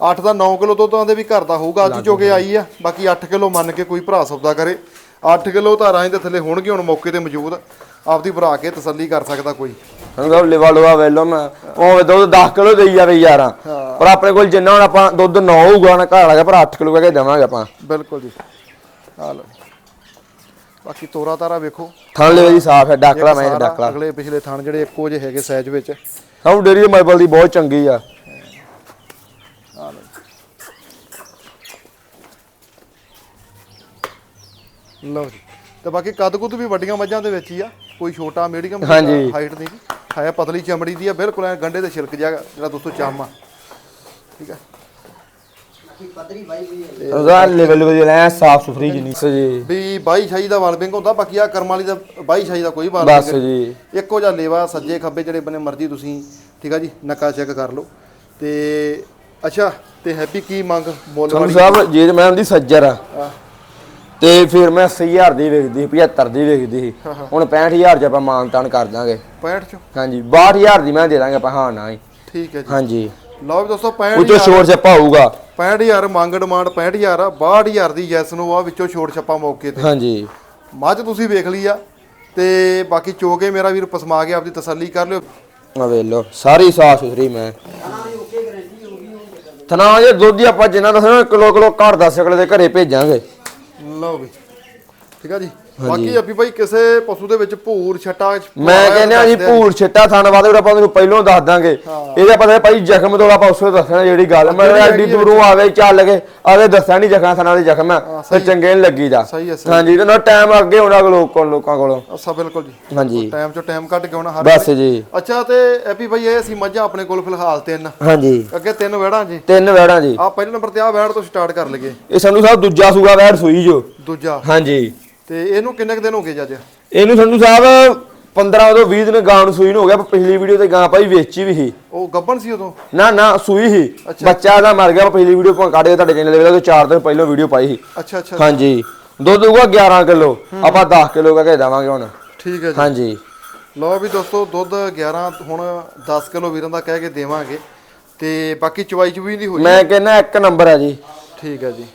8 ਦਾ 9 ਕਿਲੋ ਦੁੱਧ ਦੇ ਵੀ ਘਰ ਦਾ ਹੋਊਗਾ ਅੱਜ ਜੋ ਕੇ ਆਈ ਆ ਬਾਕੀ 8 ਕਿਲੋ ਮੰਨ ਕੇ ਕੋਈ ਭਰਾ ਸੌਦਾ ਕਰੇ। 8 ਕਿਲੋ ਧਾਰਾਂ ਇਹਦੇ ਥੱਲੇ ਹੋਣਗੇ ਹੁਣ ਮੌਕੇ ਤੇ ਮੌਜੂਦ। ਆਪਦੀ ਭਰਾ ਕੇ ਤਸੱਲੀ ਕਰ ਸਕਦਾ ਕੋਈ। ਸਾਨੂੰ ਲਿਵਾ ਲਵਾ ਵੇਲੋ ਮੈਂ ਉਹ ਦੁੱਧ 10 ਕਿਲੋ ਦੇਈ ਜਾਵੇ ਯਾਰਾਂ। ਪਰ ਆਪਣੇ ਕੋਲ ਜਿੰਨਾ ਹੁਣ ਆਪਾਂ ਦੁੱਧ 9 ਹੋਊਗਾ ਨਾ ਘਰ ਵਾਲਾ ਪਰ 8 ਕਿਲੋ ਕਹਿ ਕੇ ਦੇਵਾਂਗੇ ਆਪਾਂ। ਬਿਲਕੁਲ ਜੀ। ਆ ਲਓ। ਬਾਕੀ ਤੋਰਾ ਤਾਰਾ ਵੇਖੋ। ਥਣ ਲੈ ਜੀ ਸਾਫ਼ ਹੈ ਡਾਕਲਾ ਮੈਂ ਡਾਕਲਾ। ਅਗਲੇ ਪਿਛਲੇ ਥਣ ਜਿਹੜੇ ਇੱਕੋ ਜਿਹੇ ਹੈਗੇ ਸਾਈਜ਼ ਵਿੱਚ। ਸਭ ਡੇਰੀ ਮਾਈਬਲ ਦੀ ਬਹੁਤ ਚੰਗੀ ਆ। ਲਓ ਜੀ। ਤੇ ਬਾਕੀ ਕੱਦ ਕੁੱਦ ਵੀ ਵੱਡੀਆਂ ਮੱਝਾਂ ਦੇ ਵਿੱਚ ਹੀ ਆ। ਕੋਈ ਛੋਟਾ ਮੀਡੀਅਮ ਹਾਂਜੀ। ਹਾਈਟ ਨਹੀਂ। ਹੈ ਪਤਲੀ ਚਮੜੀ ਦੀ ਆ। ਬਿਲਕੁਲ ਐ ਗੰਡੇ ਦੇ ਛਿਲਕ ਜਿਹਾ ਜਿਹੜਾ ਦੋਸਤੋ ਚਾਮ ਠੀਕ ਆ? ਪਤਰੀ ਬਾਈ ਵੀ ਹੈ ਉਹਦਾ ਲੈਵਲ ਵੀ ਲੈ ਸਾਫ਼ ਸੁਥਰੀ ਜਿੰਨੀ ਜੀ। ਵੀ ਬਾਈ ਛਾਈ ਦਾ ਵਾਲ ਬਿੰਗ ਹੁੰਦਾ ਬਾਕੀ ਆ ਕਰਮ ਵਾਲੀ ਦਾ ਬਾਈ ਛਾਈ ਦਾ ਕੋਈ ਬਸ ਜੀ। ਇੱਕੋ ਜਿਹਾ ਲੇਵਾ ਸੱਜੇ ਖੱਬੇ ਜਿਹੜੇ ਬਨੇ ਮਰਜ਼ੀ ਤੁਸੀਂ ਠੀਕ ਆ ਜੀ ਨੱਕਾ ਚੈੱਕ ਕਰ ਲਓ। ਤੇ ਅੱਛਾ ਤੇ ਹੈਪੀ ਕੀ ਮੰਗ? ਮੁੱਲ ਤੁਹਾਨੂੰ ਵਾਲੀ? ਸਾਹਿਬ ਜੇ ਮੈਂ ਉਹਦੀ ਸੱਜਰ ਆ, ਤੇ ਫਿਰ ਮੈਂ 80000 ਦੀ ਵੇਚਦੀ 75 ਦੀ ਵੇਚਦੀ ਸੀ। ਹੁਣ 65000 ਚ ਆਪਾਂ ਮਾਨਤਾਨ ਕਰ ਦਾਂਗੇ। 65 ਚੋਂ? ਹਾਂਜੀ 62000 ਦੀ ਮੈਂ ਦੇ ਦਾਂਗੇ ਆਪਾਂ ਹਾਂ ਨਾ ਹੀ। ਠੀਕ ਹੈ ਜੀ। ਹਾਂਜੀ। ਲਓ ਵੀ ਦੋਸਤੋ ਉਹ ਤੋਂ 65000 ਸ਼ੋਰ ਛੱਪਾ ਹੋਊਗਾ। 65000 ਮੰਗ ਡਿਮਾਂਡ 65000 ਆ 62000 ਦੀ ਯੈਸ ਨੂੰ ਆ ਵਿੱਚੋਂ ਛੋੜ ਛੱਪਾ ਮੌਕੇ ਤੇ। ਹਾਂਜੀ। ਮੱਝ ਤੁਸੀਂ ਵੇਖ ਲਈ ਆ ਤੇ ਬਾਕੀ ਚੋਗੇ ਮੇਰਾ ਵੀਰ ਪਸਮਾ ਕੇ ਆਪਦੀ ਤਸੱਲੀ ਕਰ ਲਿਓ। ਆ ਵੇਖ ਲਓ ਸਾਰੀ ਸਾਫ਼ ਸੁਥਰੀ ਮੈਂ। ਥਣਾ ਜੇ ਦੁੱਧ ਆਪਾਂ ਜਿੰਨਾ ਦੱਸਣਾ ਕਿਲੋ ਕਿਲੋ ਘਰ ਦਾ ਸਕਲੇ ਦੇ ਘਰੇ ਭੇਜਾਂਗੇ। ਲਓ ਵੀ। ਠੀਕ ਆ ਜੀ। ਬਾਕੀ ਅੱਬੀ ਭਾਈ ਕਿਸੇ ਪਸ਼ੂ ਦੇ ਵਿੱਚ ਭੂਰ ਛਟਾ ਮੈਂ ਕਹਿੰਦਾ ਜੀ ਭੂਰ ਛਿੱਟਾ ਥਣ ਵਾਦੇ ਆਪਾਂ ਤੁਹਾਨੂੰ ਪਹਿਲਾਂ ਦੱਸ ਦਾਂਗੇ। ਇਹਦਾ ਪਤਾ ਭਾਈ ਜ਼ਖਮ ਤੋਂ ਆਪਾਂ ਉਸੇ ਦੱਸਣਾ ਜਿਹੜੀ ਗੱਲ। ਮੈਂ ਐਡੀ ਦੂਰੋਂ ਆਵੇ ਚੱਲ ਕੇ ਆਵੇ ਦੱਸਿਆ ਨਹੀਂ ਜ਼ਖਮ ਥਣਾ ਦੇ ਜ਼ਖਮ ਆ ਤੇ ਚੰਗੇ ਨਹੀਂ ਲੱਗੀਦਾ। ਹਾਂਜੀ ਤੇ ਨਾ ਟਾਈਮ ਅੱਗੇ ਹੋਣਾ ਲੋਕਾਂ ਲੋਕਾਂ ਕੋਲੋਂ। ਅਸਾ ਬਿਲਕੁਲ ਜੀ। ਹਾਂਜੀ। ਟਾਈਮ ਚੋਂ ਟਾਈਮ ਕੱਢ ਕੇ ਆਉਣਾ ਹਰ ਬਸ ਜੀ। ਅੱਛਾ ਤੇ ਐਪੀ ਭਾਈ ਇਹ ਅਸੀਂ ਮੱਝਾਂ ਆਪਣੇ ਕੋਲ ਫਿਲਹਾਲ ਤਿੰਨ। ਹਾਂਜੀ। ਅੱਗੇ ਤਿੰਨ ਵੜਾਂ ਜੀ। ਤਿੰਨ ਵੈੜਾਂ ਜੀ। ਆ ਪਹਿਲੇ ਨੰਬਰ ਤੇ ਆ ਵੈੜ ਤੋਂ ਸਟਾਰਟ ਕਰ ਲਈਏ। ਇਹ ਸੰਧੂ ਸਾਹਿਬ ਦੂਜਾ ਸੂਗਾ ਵੈੜ ਸੂਈ ਜੋ। ਦੂਜਾ। ਹਾਂਜੀ। ਤੇ ਇਹਨੂੰ ਕਿੰਨੇ ਕੁ ਦਿਨ ਹੋ ਗਏ ਜੱਜ ਇਹਨੂੰ ਸੰਧੂ ਸਾਹਿਬ 15 ਤੋਂ 20 ਦਿਨ ਗਾਂ ਨੂੰ ਸੂਈ ਨੂੰ ਹੋ ਗਿਆ ਪਰ ਪਿਛਲੀ ਵੀਡੀਓ ਤੇ ਗਾਂ ਭਾਈ ਵੇਚੀ ਵੀ ਸੀ। ਉਹ ਗੱਬਣ ਸੀ ਉਦੋਂ? ਨਾ ਨਾ ਸੂਈ ਸੀ। ਬੱਚਾ ਦਾ ਮਰ ਗਿਆ ਪਿਛਲੀ ਵੀਡੀਓ ਭਾਂ ਕੱਢ ਕੇ ਤੁਹਾਡੇ ਚੈਨਲ ਦੇ ਵਿੱਚ 4 ਦਿਨ ਪਹਿਲਾਂ ਵੀਡੀਓ ਪਾਈ ਸੀ। ਅੱਛਾ ਅੱਛਾ ਹਾਂਜੀ। ਦੁੱਧ ਹੋਊਗਾ 11 ਕਿਲੋ। ਆਪਾਂ 10 ਕਿਲੋ ਕਹਿ ਕੇ ਦੇਵਾਂਗੇ ਹੁਣ। ਠੀਕ ਹੈ ਜੀ। ਹਾਂਜੀ। ਲਓ ਵੀ ਦੋਸਤੋ ਦੁੱਧ 11 ਹੁਣ 10 ਕਿਲੋ ਵੀਰਾਂ ਦਾ ਕਹਿ ਕੇ ਦੇਵਾਂਗੇ। ਤੇ ਬਾਕੀ ਚਵਾਈ ਚੁਈ ਦੀ ਹੋਈ ਮੈਂ ਕਹਿੰਦਾ ਇੱਕ ਨੰਬਰ ਆ ਜੀ। ਠੀਕ ਹੈ ਜੀ।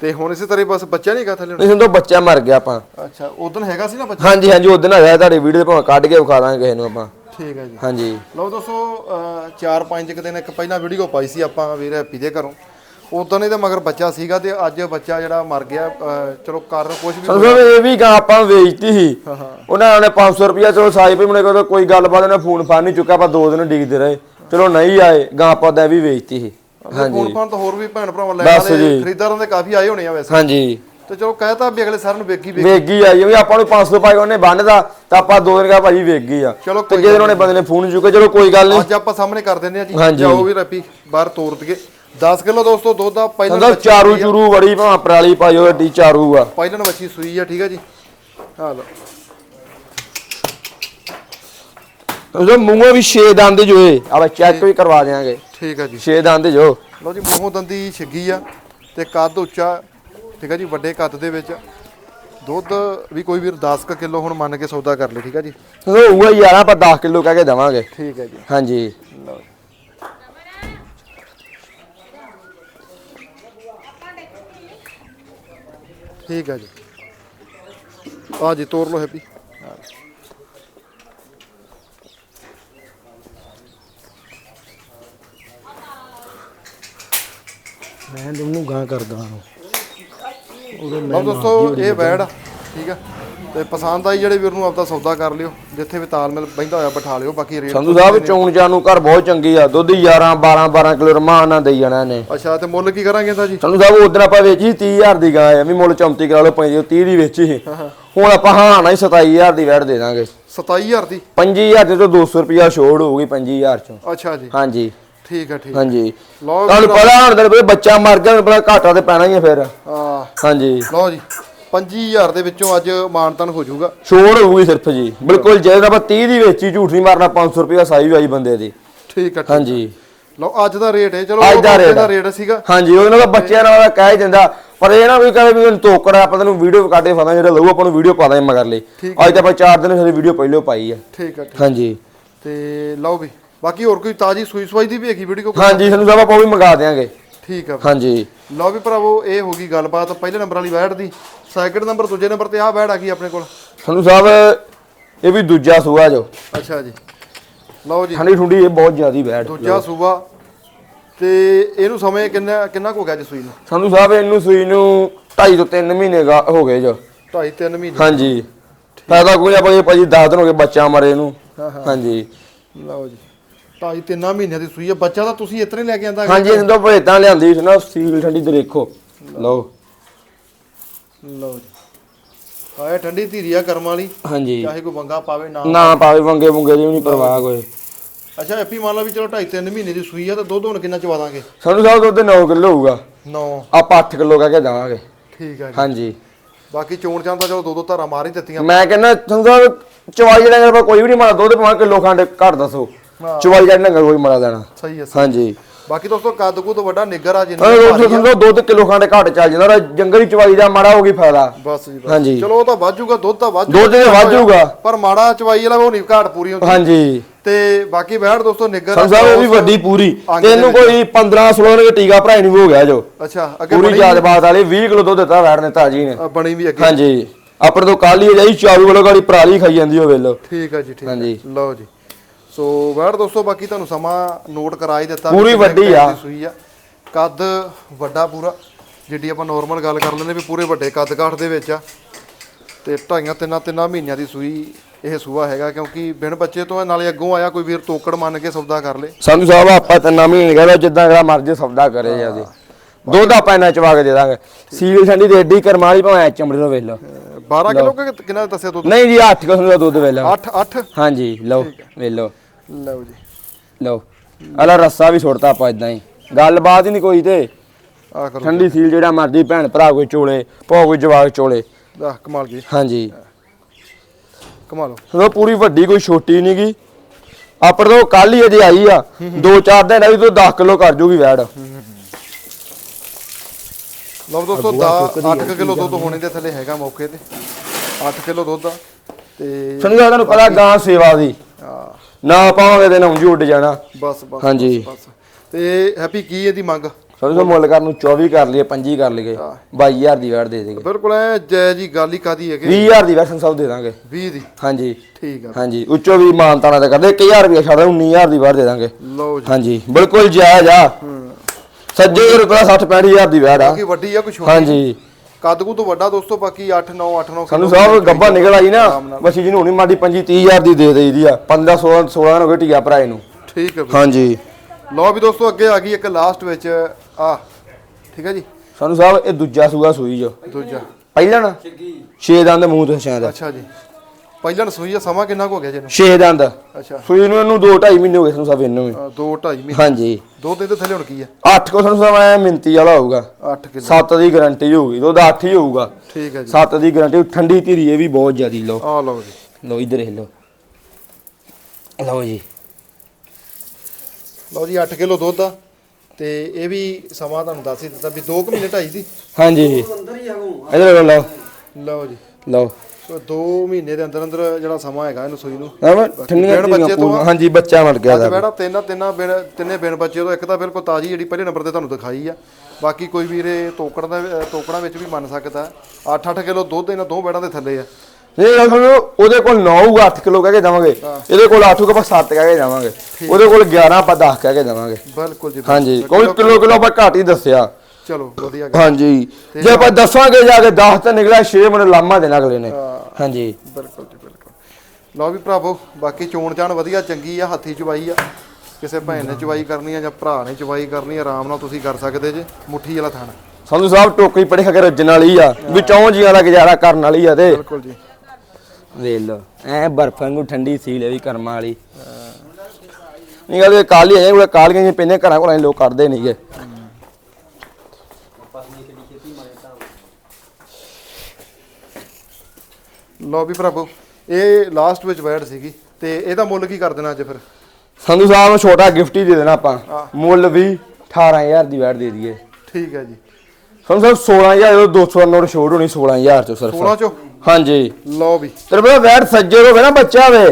ਤੇ ਹੁਣ ਇਸੇ ਤਰ੍ਹਾਂ ਹੀ ਬਸ ਬੱਚਾ ਨਹੀਂ ਗਾ ਥੱਲੇ ਨਹੀਂ ਸੰਦੋ ਬੱਚਾ ਮਰ ਗਿਆ ਆਪਾਂ। ਅੱਛਾ ਉਦੋਂ ਹੈਗਾ ਸੀ ਨਾ ਬੱਚਾ? ਹਾਂਜੀ ਹਾਂਜੀ ਉਦੋਂ ਆਇਆ ਤੁਹਾਡੀ ਵੀਡੀਓ ਤੇ ਭਾਵੇਂ ਕੱਢ ਕੇ ਵਿਖਾ ਦਾਂਗੇ ਕਿਸੇ ਨੂੰ ਆਪਾਂ। ਠੀਕ ਹੈ ਜੀ। ਹਾਂਜੀ। ਲਓ ਦੋਸਤੋ 4-5 ਦਿਨ ਇੱਕ ਪਹਿਲਾਂ ਵੀਡੀਓ ਪਾਈ ਸੀ ਆਪਾਂ ਵੀਰ ਹੈਪੀ ਦੇ ਘਰੋਂ। ਉਦੋਂ ਇਹਦੇ ਮਗਰ ਬੱਚਾ ਸੀਗਾ ਤੇ ਅੱਜ ਬੱਚਾ ਜਿਹੜਾ ਮਰ ਗਿਆ ਚਲੋ ਕਾਰਨ ਕੁਝ ਵੀ ਸੰਦੋ ਇਹ ਵੀ ਗਾਂ ਆਪਾਂ ਵੇਚਤੀ ਸੀ। ਉਹਨਾਂ ਨੇ 500 ਰੁਪਇਆ ਚਲੋ ਸਾਈ ਪਈ ਕੋਲ ਕੋਈ ਗੱਲਬਾਤ ਉਹਨੇ ਫੋਨ ਫਾਨ ਨਹੀਂ ਚੁੱਕਿਆ ਆਪਾਂ ਦੋ ਦਿਨ ਡਿੱਗਦੇ ਰਹੇ। ਚਲੋ ਨਹੀਂ ਆਏ ਗਾਂ ਆਪਾਂ ਦਾ ਵੀ ਵੇਚਤੀ ਸੀ। ਫੋਨ ਫਾਨ ਤਾਂ ਹੋਰ ਵੀ ਭੈਣ ਭਰਾਵਾਂ ਲੈਣ ਵਾਲੇ। ਖਰੀਦਦਾਰਾਂ ਦੇ ਕਾਫੀ ਆਏ ਹੋਣੇ ਆ ਵੈਸੇ। ਹਾਂਜੀ। ਤੇ ਚਲੋ ਕਹਿਤਾ ਵੀ ਅਗਲੇ ਸਾਰਿਆਂ ਨੂੰ ਵੇਗੀ ਵੇਗੀ ਵੇਗੀ ਆ ਜਿਵੇਂ ਆਪਾਂ ਨੂੰ 500 ਪਾਈ ਉਹਨੇ ਬੰਨਦਾ ਤਾਂ ਆਪਾਂ ਦੋ ਦਿਨ ਕਹਾ ਭਾਜੀ ਵੇਗੀ ਆ। ਤੇ ਜੇ ਉਹਨੇ ਬੰਦੇ ਨੇ ਫੋਨ ਚੁੱਕਿਆ ਚਲੋ ਕੋਈ ਗੱਲ ਨਹੀਂ। ਅੱਜ ਆਪਾਂ ਸਾਹਮਣੇ ਕਰ ਦਿੰਦੇ ਆ ਜੀ। ਹਾਂਜੀ। ਜਾਓ ਵੀ ਰੱਪੀ ਬਾਹਰ ਤੋਰ ਦਈਏ। 10 ਕਿਲੋ ਦੋਸਤੋ ਦੁੱਧ ਦਾ ਪਹਿਲਾਂ ਕਹਿੰਦਾ ਚਾਰੂ ਚੂਰੂ ਬੜੀ ਭਾਂ ਪਰਾਲੀ ਪਾਇਓ ਏਡੀ ਚਾਰੂ ਆ। ਪਹਿਲਾਂ ਬੱਚੀ ਸੂਈ ਆ ਠੀਕ ਆ ਜੀ। ਆ ਲਓ। ਉਹਦੇ ਮੂੰਹੋਂ ਵੀ ਛੇ ਦੰਦ ਜੋਏ ਆਪਾਂ ਚੈੱਕ ਵੀ ਕਰਵਾ ਦੇਾਂਗੇ ਠੀਕ ਆ ਜੀ। ਛੇ ਦੰਦ ਜੋ। ਲਓ ਜੀ ਮੂੰਹੋਂ ਦੰਦੀ ਛਿੱਗੀ ਆ ਤੇ ਕੱਦ ਉੱਚਾ ਠੀਕ ਆ ਜੀ ਵੱਡੇ ਕੱਦ ਦੇ ਵਿੱਚ। ਦੁੱਧ ਵੀ ਕੋਈ ਵੀਰ 10 ਕੁ ਕਿਲੋ ਹੁਣ ਮੰਨ ਕੇ ਸੌਦਾ ਕਰ ਲੈ ਠੀਕ ਆ ਜੀ। ਉਹ ਉਹ ਯਾਰ ਆਪਾਂ 10 ਕਿਲੋ ਕਹਿ ਕੇ ਦੇਵਾਂਗੇ। ਠੀਕ ਹੈ ਜੀ। ਹਾਂਜੀ। ਲਓ। ਠੀਕ ਹੈ ਜੀ। ਆ ਜੀ ਤੋਰ ਲੋ ਹੈਪੀ। ਮੈਂ ਉਹਨੂੰ ਗਾਂ ਕਰਦਾ ਹਾਂ। ਲਓ ਦੋਸਤੋ ਇਹ ਬੈੜ ਆ, ਠੀਕ ਆ। ਤੇ ਪਸੰਦ ਆਈ ਜਿਹੜੇ ਵੀਰ ਨੂੰ ਆਪਦਾ ਸੌਦਾ ਕਰ ਲਿਓ ਜਿੱਥੇ ਵੀ ਤਾਲਮੇਲ ਬੈਂਦਾ ਹੋਇਆ ਬਿਠਾ ਲਿਓ ਬਾਕੀ ਰੇਟ ਸੰਧੂ ਸਾਹਿਬ ਚੋਣ ਜਾਨੂੰ ਘਰ ਬਹੁਤ ਚੰਗੀ ਆ। ਦੁੱਧ 11 12 12 ਕਿਲੋ ਰਮਾਨ ਨਾਲ ਦੇਈ ਜਾਣਾ ਨੇ ਅੱਛਾ ਤੇ ਮੁੱਲ ਕੀ ਕਰਾਂਗੇ ਇਹਦਾ ਜੀ? ਸੰਧੂ ਸਾਹਿਬ ਉਦੋਂ ਆਪਾਂ ਵੇਚੀ 30000 ਦੀ ਗਾਂ ਆ ਵੀ ਮੁੱਲ 34 ਕਰਾ ਲਓ 35 30 ਦੀ ਵੇਚੀ ਸੀ। ਹੁਣ ਆਪਾਂ ਹਾਂ ਨਾ ਹੀ 27000 ਦੀ ਵੈਟ ਦੇ ਦਾਂਗੇ। 27000 ਦੀ? 5000 ਦੇ ਤੋਂ 200 ਰੁਪਿਆ ਛੋੜ ਹੋਊਗੀ 5000 ਚੋਂ। ਅੱਛਾ ਜੀ। ਹਾਂਜੀ। ਠੀਕ ਹੈ ਠੀਕ ਹਾਂਜੀ। ਲਓ ਤੁਹਾਨੂੰ ਪਤਾ ਹੁਣ ਤੇ ਬੱਚਾ ਮਰ ਗਿਆ ਤੁਹਾਨੂੰ ਪਤਾ ਘਾਟਾ ਤੇ ਪੈਣਾ ਹੀ ਆ ਫਿਰ। ਹਾਂ। ਹਾਂਜੀ। ਲਓ ਜੀ 25000 ਦੇ ਵਿੱਚੋਂ ਅੱਜ ਮਾਨਤਨ ਹੋ ਜਾਊਗਾ। ਛੋੜ ਹੋਊਗੀ ਸਿਰਫ ਜੀ। ਬਿਲਕੁਲ ਜੇ ਆਪਾਂ 30 ਦੀ ਵੇਚੀ ਝੂਠ ਨਹੀਂ ਮਾਰਨਾ 500 ਰੁਪਿਆ ਸਾਈ ਵਾਈ ਬੰਦੇ ਦੀ। ਠੀਕ ਹੈ। ਹਾਂਜੀ। ਲਓ ਅੱਜ ਦਾ ਰੇਟ ਹੈ ਚਲੋ ਅੱਜ ਦਾ ਰੇਟ ਦਾ ਸੀਗਾ। ਹਾਂਜੀ ਉਹਨਾਂ ਦਾ ਬੱਚਿਆਂ ਨਾਲ ਕਹਿ ਹੀ ਦਿੰਦਾ। ਪਰ ਇਹ ਨਾ ਵੀ ਕਹੇ ਵੀ ਮੈਨੂੰ ਤੋਕੜਾ ਆਪਾਂ ਤੈਨੂੰ ਵੀਡੀਓ ਕੱਢ ਕੇ ਫਾਦਾ ਜਿਹੜਾ ਲਊ ਆਪਾਂ ਨੂੰ ਵੀਡੀਓ ਪਾ ਦਾਂਗੇ ਮਗਰ ਲਈ ਅੱਜ ਤਾਂ ਆਪਾਂ 4 ਦਿਨ ਸਾਡੀ ਵੀਡੀਓ ਪਹਿਲਾਂ ਪਾਈ ਆ। ਠੀਕ ਹੈ। ਹਾਂਜੀ। ਤੇ ਲਓ ਵੀ ਬਾਕੀ ਹੋਰ ਕੋਈ ਤਾਜੀ ਸੂਈ ਸਵਾਈ ਦੀ ਵੀ ਹੈਗੀ ਵੀਡੀਓ ਹਾਂਜੀ ਸਾਨੂੰ ਸਾਹਿਬ ਆਪਾਂ ਉਹ ਵੀ ਮੰਗਾ ਦਿਆਂਗੇ। ਠੀਕ ਆ ਹਾਂਜੀ। ਲਓ ਵੀ ਭਰਾਵੋ ਇਹ ਹੋ ਗਈ ਗੱਲਬਾਤ ਪਹਿਲੇ ਨੰਬਰ ਵਾਲੀ ਵੈਟ ਦੀ। ਸੈਕਿੰਡ ਨੰਬਰ ਦੂਜੇ ਨੰਬਰ ਤੇ ਆਹ ਵੈਟ ਆ ਗਈ ਆਪਣੇ ਕੋਲ। ਸਾਨੂੰ ਸਾਹਿਬ ਇਹ ਵੀ ਦੂਜਾ ਸੂਆ ਜੋ। ਅੱਛਾ ਜੀ। ਲਓ ਜੀ। ਠੰਡੀ ਠੁੰਡੀ ਇਹ ਬਹੁਤ ਜ਼ਿਆਦੀ ਬੈਠ ਦੂਜਾ ਸੂਬਾ ਤੇ ਇਹਨੂੰ ਸਮੇਂ ਕਿੰਨਾ ਕਿੰਨਾ ਕੁ ਹੋ ਗਿਆ ਜੀ ਸੂਈ ਨੂੰ? ਸਾਨੂੰ ਸਾਹਿਬ ਇਹਨੂੰ ਸੂਈ ਨੂੰ 2.5 ਤੋਂ 3 ਮਹੀਨੇ ਗਾ- ਹੋ ਗਏ ਜੋ। 2.5 3 ਮਹੀਨੇ। ਹਾਂਜੀ। ਫਾਇਦਾ ਕੋਈ ਆਪਾਂ ਇਹ ਭਾਜੀ 10 ਦਿਨ ਹੋ ਗਏ ਬੱਚਾ ਮਰੇ ਨੂੰ। ਹਾਂਜੀ। ਲਓ ਜੀ। 2.5 3 ਮਹੀਨਿਆਂ ਦੀ ਸੂਈ ਆ ਬੱਚਾ ਤਾਂ ਤੁਸੀਂ ਇਤਨੇ ਲੈ ਕੇ ਆਂਦਾ ਹਾਂਜੀ ਇਹਨਾਂ ਤੋਂ ਭੇਤਾਂ ਲਿਆਂਦੀ ਸੀ ਨਾ ਸੀਲ ਠੰਡੀ ਤੇ ਦੇਖੋ। ਲਓ। ਲਓ ਜੀ। ਆਏ ਠੰਡੀ ਧੀਰੀ ਆ ਕਰਮ ਵਾਲੀ। ਹਾਂਜੀ। ਚਾਹੇ ਕੋਈ ਬੰਗਾ ਪਾਵੇ ਨਾ ਨਾ ਪਾਵੇ। ਵੰਗੇ ਵੰਗੇ ਦੀ ਨਹੀਂ ਪਰਵਾਹ ਕੋਈ। ਅੱਛਾ ਐਪੀ ਮੰਨ ਲਾ ਵੀ ਚਲੋ 2.5 3 ਮਹੀਨੇ ਦੀ ਸੂਈ ਆ ਤਾਂ ਦੁੱਧ ਹੁਣ ਕਿੰਨਾ ਚਵਾ ਦਾਂਗੇ? ਸਾਨੂੰ ਸਾਹਿਬ ਦੁੱਧ 9 ਕਿਲੋ ਹੋਊਗਾ। 9 ਆਪਾਂ 8 ਕਿਲੋ ਕਹਿ ਕੇ ਦੇਵਾਂਗੇ। ਠੀਕ ਆ ਜੀ। ਹਾਂਜੀ। ਬਾਕੀ ਚੋਣ ਚਾਂ ਤਾਂ ਚਲੋ ਦੋ ਦੋ ਧਾਰਾਂ ਮਾਰ ਹੀ ਦਿੱਤੀਆਂ। ਮੈਂ ਕਹਿੰਦਾ ਸਾਹਿਬ ਚਵਾਈ ਜਿਹੜਾ ਕੋਈ ਵੀ ਨਹੀਂ ਮਾਰਾ ਦੁੱਧ ਪਾ ਕਿਲੋ ਖੰਡ ਘੱਟ ਦੱਸੋ। ਚਵਾਈ ਜਿਹੜਾ ਨੰਗਾ ਕੋਈ ਮਾਰਾ ਦੇਣਾ। ਸਹੀ ਹੈ। ਹਾਂਜੀ। ਬਾਕੀ ਦੋਸਤੋ ਕੱਦ ਕੁਦ ਵੱਡਾ ਨਿੱਗਰ ਆ ਜਿੰਨਾ ਭਾਰੀ ਦੋਸਤੋ ਆ। ਸਮਝੋ ਦੁੱਧ ਕਿਲੋ ਖੰਡ ਘੱਟ ਚੱਲ ਜਾਂਦਾ ਉਹਦਾ ਜੰਗਲੀ ਚਵਾਈ ਦਾ ਮਾੜਾ ਹੋ ਗਈ ਫਾਇਦਾ। ਬਸ ਜੀ ਬਸ। ਹਾਂਜੀ। ਚਲੋ ਉਹ ਤਾਂ ਵੱਧ ਜਾਊਗਾ ਦੁੱਧ ਤਾਂ ਵੱਧ ਦੁੱਧ ਤੇ ਵੱਧ ਜਾਊਗਾ। ਪਰ ਮਾੜਾ ਚਵਾਈ ਵਾਲਾ ਉਹ ਨਹੀਂ ਘਾਟ ਪੂਰੀ ਹੁੰਦੀ। ਹਾਂਜੀ। ਤੇ ਬਾਕੀ ਬੈਠ ਦੋਸਤੋ ਨਿੱਗਰ ਸਾਨੂੰ ਸਾਹਿਬ ਉਹ ਵੀ ਵੱਡੀ ਪੂਰੀ। ਅੰਗ ਦੇ। ਕੋਈ 15 16 ਦੇ ਟੀਕਾ ਭਰਾਈ ਨੂੰ ਹੋ ਗਿਆ ਜੋ। ਅੱਛਾ ਅੱਗੇ ਪੂਰੀ ਬਣੀ ਯਾਦ ਬਾਤ ਵਾਲੀ 20 ਕਿਲੋ ਦੁੱਧ ਦਿੱਤਾ ਵੈੜ ਨੇ ਤਾਜੀ ਨੇ। ਆ, ਬਣੀ ਵੀ ਅੱਗੇ। ਹਾਂਜੀ। ਆਪਣੇ ਤੋਂ ਕੱਲ ਹੀ ਜਾਈ 24 ਕਿਲੋ ਗਾੜੀ ਪਰਾਲੀ ਖਾਈ ਜਾਂਦੀ ਹੋਵੇ ਲੋ ਠੀਕ ਆ ਜੀ ਠੀਕ ਆ। ਹਾਂਜੀ। ਲਓ ਜੀ। ਸੋ ਬੈਠ ਦੋਸਤੋ ਬਾਕੀ ਤੁਹਾਨੂੰ ਸਮਾਂ ਨੋਟ ਕਰਾ ਹੀ ਦਿੱਤਾ ਪੂਰੀ ਵੱਡੀ ਆ। ਦੀ ਸੂਈ ਆ। ਕੱਦ ਵੱਡਾ ਪੂਰਾ ਜਿੱਡੀ ਆਪਾਂ ਨਾਰਮਲ ਗੱਲ ਕਰ ਲੈਂਦੇ ਵੀ ਪੂਰੇ ਵੱਡੇ ਕੱਦ ਕਾਠ ਦੇ ਵਿੱਚ ਆ। ਤੇ ਢਾਈਆਂ ਤਿੰਨਾਂ ਤਿੰਨਾਂ ਮਹੀਨਿਆਂ ਦੀ ਸੂਈ ਇਹ ਸੂਆ ਹੈਗਾ ਕਿਉਂਕਿ ਬਿਨ ਬੱਚੇ ਤੋਂ ਨਾਲੇ ਅੱਗੋਂ ਆਇਆ ਕੋਈ ਵੀਰ ਤੋਕੜ ਮੰਨ ਕੇ ਸੌਦਾ ਕਰ ਲੇ। ਸੰਧੂ ਸਾਹਿਬ ਆਪਾਂ ਤਾਂ ਨਵੀਂ ਨਹੀਂ ਕਹਿੰਦਾ ਜਿੱਦਾਂ ਅਗਲਾ ਮਰਜ਼ੀ ਸੌਦਾ ਕਰੇ ਜਾਂਦੇ ਦੁੱਧ ਆਪਾਂ ਇੰਨਾ ਚਵਾ ਕੇ ਦੇ ਦਾਂਗੇ। ਸੀਲ ਠੰਡੀ ਤੇ ਏਡੀ ਕਰਮਾਲੀ ਭਾਵੇਂ ਚਮੜੀ ਨੂੰ ਵੇਖ ਲਓ। 12 ਕਿਲੋ ਕਿੰਨਾ ਦੱਸਿਆ ਦੁੱਧ? ਨਹੀਂ ਜੀ 8 ਕਿਲੋ ਦਾ ਦੁੱਧ ਵੇਖ ਲਓ। 8 8 ਹਾਂਜੀ ਲਓ ਵੇਖ ਲਓ। ਲਓ ਜੀ। ਲਓ। ਅਲਾ ਰੱਸਾ ਵੀ ਛੋੜਤਾ ਆਪਾਂ ਇਦਾਂ ਹੀ। ਗੱਲਬਾਤ ਹੀ ਨਹੀਂ ਕੋਈ ਤੇ। ਆ ਕਰੋ ਠੰਡੀ ਸੀਲ ਜਿਹੜਾ ਮਰਜ਼ੀ ਭੈਣ ਭਰਾ ਕੋਈ ਚੋਲੇ ਭੋ ਕੋਈ ਜਵਾਕ ਚੋਲੇ। ਆਹ ਕਮਾਲ ਜੀ। ਹਾਂਜੀ। ਕਮਾਲੋ। ਉਹ ਪੂਰੀ ਵੱਡੀ ਕੋਈ ਛੋਟੀ ਨਹੀਂ ਗੀ। ਆਪਣੇ ਤੋਂ ਕੱਲ ਹੀ ਅਜੇ ਆਈ ਆ। ਦੋ ਚਾਰ ਦਿਨ ਆਈ ਤੋਂ 10 ਕਿਲੋ ਕਰ ਜੂਗੀ ਵੈੜ। ਲਓ ਦੋਸਤੋ ਦਾ 8 ਕਿਲੋ ਦੁੱਧ ਹੋਣੇ ਦੇ ਥੱਲੇ ਹੈਗਾ ਮੌਕੇ ਤੇ। 8 ਕਿਲੋ ਦੁੱਧ ਆ। ਤੇ ਸਾਨੂੰ ਤੁਹਾਨੂੰ ਪਤਾ ਗਾਂ ਸੇਵਾ ਦੀ। ਆ ਨਾ ਪਾਵਾਂਗੇ ਤੇ ਨੌਂ ਜੀ ਉੱਡ ਜਾਣਾ। ਬਸ ਬਸ ਹਾਂਜੀ। ਬਸ, ਬਸ। ਤੇ ਹੈਪੀ ਕੀ ਇਹਦੀ ਮੰਗ? ਸਾਨੂੰ ਤਾਂ ਮੁੱਲ ਕਰਨ ਨੂੰ 24 ਕਰ ਲਈਏ 25 ਕਰ ਲਈਏ 22000 ਦੀ ਵੈੜ ਦੇ ਦੇਗੇ। ਬਿਲਕੁਲ ਐ ਜੈ ਜੀ ਗੱਲ ਹੀ ਕਾਦੀ ਹੈਗੇ? 20000 ਦੀ ਵੈੜ ਸਾਨੂੰ ਸਭ ਦੇ ਦਾਂਗੇ। 20 ਦੀ? ਹਾਂਜੀ। ਠੀਕ ਆ। ਹਾਂਜੀ ਉੱਚੋ ਵੀ ਮਾਨਤਾਣਾ ਤੇ ਕਰਦੇ 1000 ਰੁਪਏ ਛੱਡ 19000 ਦੀ ਵੈੜ ਦੇ ਦਾਂਗੇ। ਲਓ ਜੀ। ਹਾਂਜੀ ਬਿਲਕੁਲ ਜਾਇਜ਼ ਆ। ਸੱਜੇ ਰੁਪਏ 60 65000 ਦੀ ਵੈੜ ਆ। ਬਾਕੀ ਵੱਡੀ ਆ ਕੁਛ ਛੋਟੀ ਹਾਂਜੀ। ਕੱਦ ਕੂ ਤੋਂ ਵੱਡਾ ਦੋਸਤੋ ਬਾਕੀ 8 9 8 9 ਸਾਨੂੰ ਸਾਹਿਬ ਗੱਬਾ ਨਿਕਲ ਆਈ ਨਾ ਬਸ ਜਿਹਨੂੰ ਹੁਣੀ ਮਾਡੀ 25 30000 ਦੀ ਦੇ ਦੇਈਦੀ ਆ 15 16 16 ਹੋ ਗਏ ਟੀਆ ਭਰਾਏ ਨੂੰ ਠੀਕ ਹੈ ਹਾਂਜੀ। ਲਓ ਵੀ ਦੋਸਤੋ ਅੱਗੇ ਆ ਗਈ ਇੱਕ ਲਾਸਟ ਵਿੱਚ ਆ ਠੀਕ ਹੈ ਜੀ? ਸਾਨੂੰ ਸਾਹਿਬ ਇਹ ਦੂਜਾ ਸੂਆ ਸੂਈ ਜੋ। ਦੂਜਾ। ਪਹਿਲਾਂ ਨਾ? 6 ਦੰਦ ਮੂੰਹ ਤੇ ਸ਼ਾਇਦ। ਅੱਛਾ ਜੀ। ਪਹਿਲਾਂ ਸੂਈ ਆ ਸਮਾਂ ਕਿੰਨਾ ਕੁ ਹੋ ਗਿਆ ਜੀ ਇਹਨੂੰ? 6 ਦੰਦ ਅੱਛਾ। ਸੂਈ ਨੂੰ ਇਹਨੂੰ 2 2.5 ਮਹੀਨੇ ਹੋ ਗਏ ਸਾਨੂੰ ਸਾਹਿਬ ਇਹਨੂੰ ਵੀ 2 2.5 ਮਹੀਨੇ। ਹਾਂਜੀ। ਦੋ ਦਿਨ ਦੇ ਥੱਲੇ ਹੁਣ ਕੀ ਆ? 8 ਕੋ ਸਾਨੂੰ ਸਾਹਿਬ ਐ ਮਿੰਤੀ ਵਾਲਾ ਹੋਊਗਾ। 8 ਕਿਲੋ। 7 ਦੀ ਗਾਰੰਟੀ ਹੋਊਗੀ ਦੁੱਧ 8 ਹੀ ਹੋਊਗਾ। ਠੀਕ ਹੈ ਜੀ। 7 ਦੀ ਗਾਰੰਟੀ ਠੰਡੀ ਧੀਰੀ ਇਹ ਵੀ ਬਹੁਤ ਜ਼ਿਆਦੀ ਲਓ। ਆ ਲਓ ਜੀ। ਲਓ ਇਧਰ ਇਹ ਲਓ। ਲਓ ਜੀ। ਲਓ ਜੀ 8 ਕਿਲੋ ਦੁੱਧ ਆ। ਤੇ ਇਹ ਵੀ ਸਮਾਂ ਤੁਹਾਨੂੰ ਦੱਸ ਹੀ ਦਿੱਤਾ ਵੀ 2 ਮਹੀਨੇ ਢਾਈ ਦੀ। ਹਾਂਜੀ। ਅੰਦਰ ਹੀ ਆਗੂ ਇਧਰ ਲਓ। ਲਓ ਜੀ। ਲਓ। 2 ਮਹੀਨੇ ਦੇ ਅੰਦਰ ਅੰਦਰ ਜਿਹੜਾ ਸਮਾਂ ਹੈਗਾ ਇਹਨੂੰ ਸੂਈ ਨੂੰ। ਆਹ ਠੰਡੀਆਂ ਬਿਨ ਬੱਚੇ ਧੀਰੀਆਂ ਤੋਂ ਪੂਰੀਆਂ ਹਾਂਜੀ ਬੱਚਾ ਮਰ ਗਿਆ ਅੱਜ ਦਾ। ਬੈੜਾ ਤਿੰਨ ਤਿੰਨਾਂ ਬਿਨ ਤਿੰਨੇ ਬਿਨ ਬੱਚੇ ਤੋਂ ਇੱਕ ਤਾਂ ਬਿਲਕੁਲ ਤਾਜੀ ਜਿਹੜੀ ਪਹਿਲੇ ਨੰਬਰ ਤੇ ਤੁਹਾਨੂੰ ਦਿਖਾਈ ਆ। ਬਾਕੀ ਕੋਈ ਵੀਰੇ ਤੋਕੜ ਦਾ ਅਹ ਤੋਕੜਾਂ ਵਿੱਚ ਵੀ ਮੰਨ ਸਕਦਾ। 8-8 ਕਿਲੋ ਦੁੱਧ ਇਹਨਾਂ ਦੋ ਬੈੜਾਂ ਦੇ ਥੱਲੇ ਆ। ਇਹ ਗੱਲ ਸੁਣੋ ਉਹਦੇ ਕੋਲ 9 ਹੋਊਗਾ 8 ਕਿਲੋ ਕਹਿ ਕੇ ਦੇਵਾਂਗੇ। ਇਹਦੇ ਕੋਲ 8 ਹੋਊਗਾ ਆਪਾਂ 7 ਕਹਿ ਕੇ ਦੇਵਾਂਗੇ। ਉਹਦੇ ਕੋਲ 11 ਆਪਾਂ 10 ਕਹਿ ਕੇ ਦੇਵਾਂਗੇ। ਬਿਲਕੁਲ ਜੀ ਹਾਂਜੀ ਕੋਈ ਕਿਲੋ ਕਿਲੋ ਆਪਾਂ ਘੱਟ ਹੀ ਦੱਸਿਆ। ਚਲੋ ਵਧੀਆ ਗੱਲ। ਹਾਂਜੀ। ਜੇ ਆਪਾਂ ਦੱਸਾਂਗੇ ਜਾ ਕੇ 10 ਤਾਂ ਨਿਕਲਿਆ 6 ਮੈਨੂੰ ਲਾਮਾ ਦੇਣਾ ਅਗਲੇ ਨੇ। ਹਾਂਜੀ। ਬਿਲਕੁਲ ਜੀ ਬਿਲਕੁਲ। ਲਓ ਵੀ ਭਰਾਵੋ ਬਾਕੀ ਚੋਣ ਚਾਣ ਵਧੀਆ ਚੰਗੀ ਆ ਹੱਥੀ ਚਵਾਈ ਆ। ਕਿਸੇ ਭੈਣ ਨੇ ਚਵਾਈ ਕਰਨੀ ਆ ਜਾਂ ਭਰਾ ਨੇ ਚਵਾਈ ਕਰਨੀ ਆ ਆਰਾਮ ਨਾਲ ਤੁਸੀਂ ਕਰ ਸਕਦੇ ਜੇ ਮੁੱਠੀ ਵਾਲਾ ਥਣ। ਸੰਧੂ ਸਾਹਿਬ ਟੋਕਰੀ ਪੜੇ ਖਗੇ ਰੱਜਣ ਵਾਲੀ ਆ ਵਿੱਚੋਂ ਜੀਆਂ ਦਾ ਗੁਜ਼ਾਰਾ ਕਰਨ ਵਾਲੀ ਆ ਤੇ। ਬਿਲਕੁਲ ਜੀ। ਵੇਖ ਲੋ ਐ ਬਰਫ ਵਾਂਗੂ ਠੰਡੀ ਸੀ ਲੈ ਵੀ ਕਰਮਾਂ ਵਾਲੀ। ਨਹੀਂ ਗੱਲ ਇਹ ਕਾਲੀ ਹੈ ਉਹ ਕਾਲੀਆਂ ਜਿਹੀਆਂ ਪੈਨੇ ਘਰਾਂ ਘਰਾਂ 'ਚ ਲੋਕ ਕੱਢਦੇ ਨਹੀਂਗੇ ਲਓ ਵੀ ਭਰਾਵੋ ਇਹ ਲਾਸਟ ਵਿੱਚ ਵੈਡ ਸੀਗੀ ਤੇ ਇਹਦਾ ਮੁੱਲ ਕੀ ਕਰ ਦੇਣਾ ਅੱਜ ਫਿਰ? ਸੰਧੂ ਸਾਹਿਬ ਨੂੰ ਛੋਟਾ ਗਿਫਟ ਹੀ ਦੇ ਦੇਣਾ ਆਪਾਂ। ਮੁੱਲ ਵੀ 18000 ਦੀ ਵੈਟ ਦੇ ਦਈਏ। ਠੀਕ ਹੈ ਜੀ। ਸੰਧੂ ਸਾਹਿਬ 16000 ਉਹ 200 ਦਾ ਨੋਟ ਛੋੜ ਹੋਣੀ 16000 ਚੋਂ ਸਿਰਫ। 16 ਚੋਂ? ਹਾਂਜੀ। ਲਓ ਵੀ। ਤੇਰੇ ਬੜਾ ਵੈਟ ਸੱਜੇ ਹੋਵੇ ਨਾ ਬੱਚਾ ਵੇ।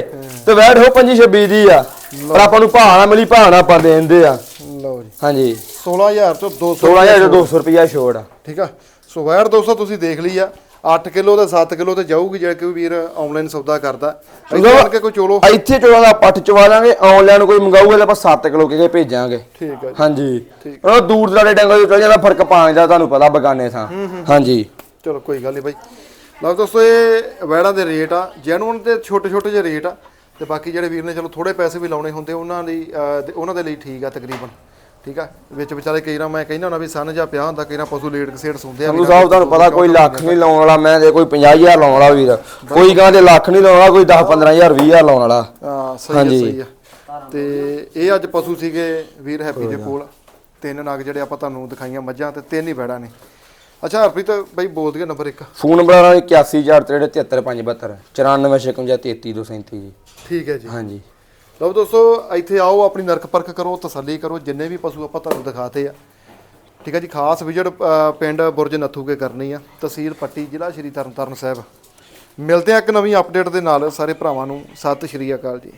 ਤੇ ਵੈਟ ਹੋ 25 26 ਦੀ ਆ। ਪਰ ਆਪਾਂ ਨੂੰ ਭਾਣਾ ਮਿਲੀ ਭਾਣਾ ਆਪਾਂ ਦੇਂਦੇ ਆ। ਲਓ ਜੀ। ਹਾਂਜੀ। 16000 ਚੋਂ 200 16000 ਚੋਂ 200 ਰੁਪਿਆ ਛੋੜ ਆ। ਠੀਕ ਆ। ਸੋ ਵੈਰ ਦੋਸਤੋ ਤੁਸੀਂ ਦੇਖ ਲਈ ਆ। 8 ਕਿਲੋ ਤੇ 7 ਕਿਲੋ ਤੇ ਜਾਊਗੀ ਜੇ ਕੋਈ ਵੀਰ ਆਨਲਾਈਨ ਸੌਦਾ ਕਰਦਾ। ਇੱਥੇ ਆਣ ਕੇ ਕੋਈ ਚੋਲੋ। ਇੱਥੇ ਚੋਲਾਂ ਦਾ ਪੱਠ ਚਵਾ ਲਾਂਗੇ ਆਨਲਾਈਨ ਕੋਈ ਮੰਗਾਊਗਾ ਤਾਂ ਆਪਾਂ 7 ਕਿਲੋ ਕੇ ਭੇਜਾਂਗੇ। ਠੀਕ ਹੈ ਜੀ। ਹਾਂਜੀ। ਉਹ ਦੂਰ ਦਰਾਡੇ ਡੰਗਰ ਚਲ ਜਾਂਦਾ ਫ਼ਰਕ ਪਾਉਂਦਾ ਤੁਹਾਨੂੰ ਪਤਾ ਬਗਾਨੇ ਥਾਂ। ਹਾਂਜੀ। ਚਲੋ ਕੋਈ ਗੱਲ ਨਹੀਂ ਬਾਈ। ਲਓ ਦੋਸਤੋ ਇਹ ਵੈੜਾਂ ਦੇ ਰੇਟ ਆ ਜੈਨੂਨ ਤੇ ਛੋਟੇ ਛੋਟੇ ਜਿਹੇ ਰੇਟ ਆ। ਤੇ ਬਾਕੀ ਜਿਹੜੇ ਵੀਰ ਨੇ ਚਲੋ ਥੋੜੇ ਪੈਸੇ ਵੀ ਲਾਉਣੇ ਹੁੰਦੇ ਉਹਨਾਂ ਲਈ ਉਹਨਾਂ ਦੇ ਲਈ ਠੀਕ ਆ ਤਕਰੀਬਨ। ਠੀਕ ਆ? ਵਿੱਚ ਵਿਚਾਰੇ ਕਈ ਨਾ ਮੈਂ ਕਹਿੰਦਾ ਹੁੰਦਾ ਵੀ ਸਨ ਜਾਂ ਪਿਆ ਹੁੰਦਾ ਕਈ ਨਾ ਪਸ਼ੂ ਲੇਟ ਕਸੇੜ ਸੁਣਦੇ ਆ ਸੰਧੂ ਸਾਹਿਬ ਤੁਹਾਨੂੰ ਪਤਾ ਕੋਈ ਲੱਖ ਨਹੀਂ ਲਾਉਣ ਵਾਲਾ ਮੈਂ ਤੇ ਕੋਈ 50000 ਲਾਉਣ ਵਾਲਾ ਵੀਰ ਕੋਈ ਕਹਿੰਦੇ ਲੱਖ ਨਹੀਂ ਲਾਉਣ ਵਾਲਾ ਕੋਈ 10 15000 20000 ਲਾਉਣ ਵਾਲਾ। ਹਾਂ ਸਹੀ ਹੈ ਸਹੀ ਆ। ਤੇ ਇਹ ਅੱਜ ਪਸ਼ੂ ਸੀਗੇ ਵੀਰ ਹੈਪੀ ਦੇ ਕੋਲ। ਤਿੰਨ ਨਗ ਜਿਹੜੇ ਆਪਾਂ ਤੁਹਾਨੂੰ ਦਿਖਾਈਆਂ ਮੱਝਾਂ ਤੇ ਤਿੰਨ ਹੀ ਵੈੜਾਂ ਨੇ। ਅੱਛਾ ਹਰਪ੍ਰੀਤ ਬਾਈ ਬੋਲ ਦਿਓ ਨੰਬਰ 1 ਫੋਨ ਨੰਬਰ ਆ 8143735572 9456333237 ਜੀ। ਠੀਕ ਹੈ ਜੀ। ਹਾਂਜੀ। ਲਓ ਦੋਸਤੋ, ਇੱਥੇ ਆਓ, ਆਪਣੀ ਨਰਕ ਪਰਖ ਕਰੋ, ਤਸੱਲੀ ਕਰੋ, ਜਿੰਨੇ ਵੀ ਪਸ਼ੂ ਆਪਾਂ ਤੁਹਾਨੂੰ ਦਿਖਾਤੇ ਆ। ਠੀਕ ਹੈ ਜੀ, ਖਾਸ ਵਿਜਿਟ ਪਿੰਡ ਬੁਰਜ ਨੱਥੂਕੇ ਕਰਨੀ ਆ, ਤਹਿਸੀਲ ਪੱਟੀ, ਜ਼ਿਲ੍ਹਾ ਸ਼੍ਰੀ ਤਰਨਤਾਰਨ ਸਾਹਿਬ। ਮਿਲਦੇ ਆ ਇੱਕ ਨਵੀਂ ਅਪਡੇਟ ਦੇ ਨਾਲ, ਸਾਰੇ ਭਰਾਵਾਂ ਨੂੰ, ਸਤਿ ਸ਼੍ਰੀ ਅਕਾਲ ਜੀ।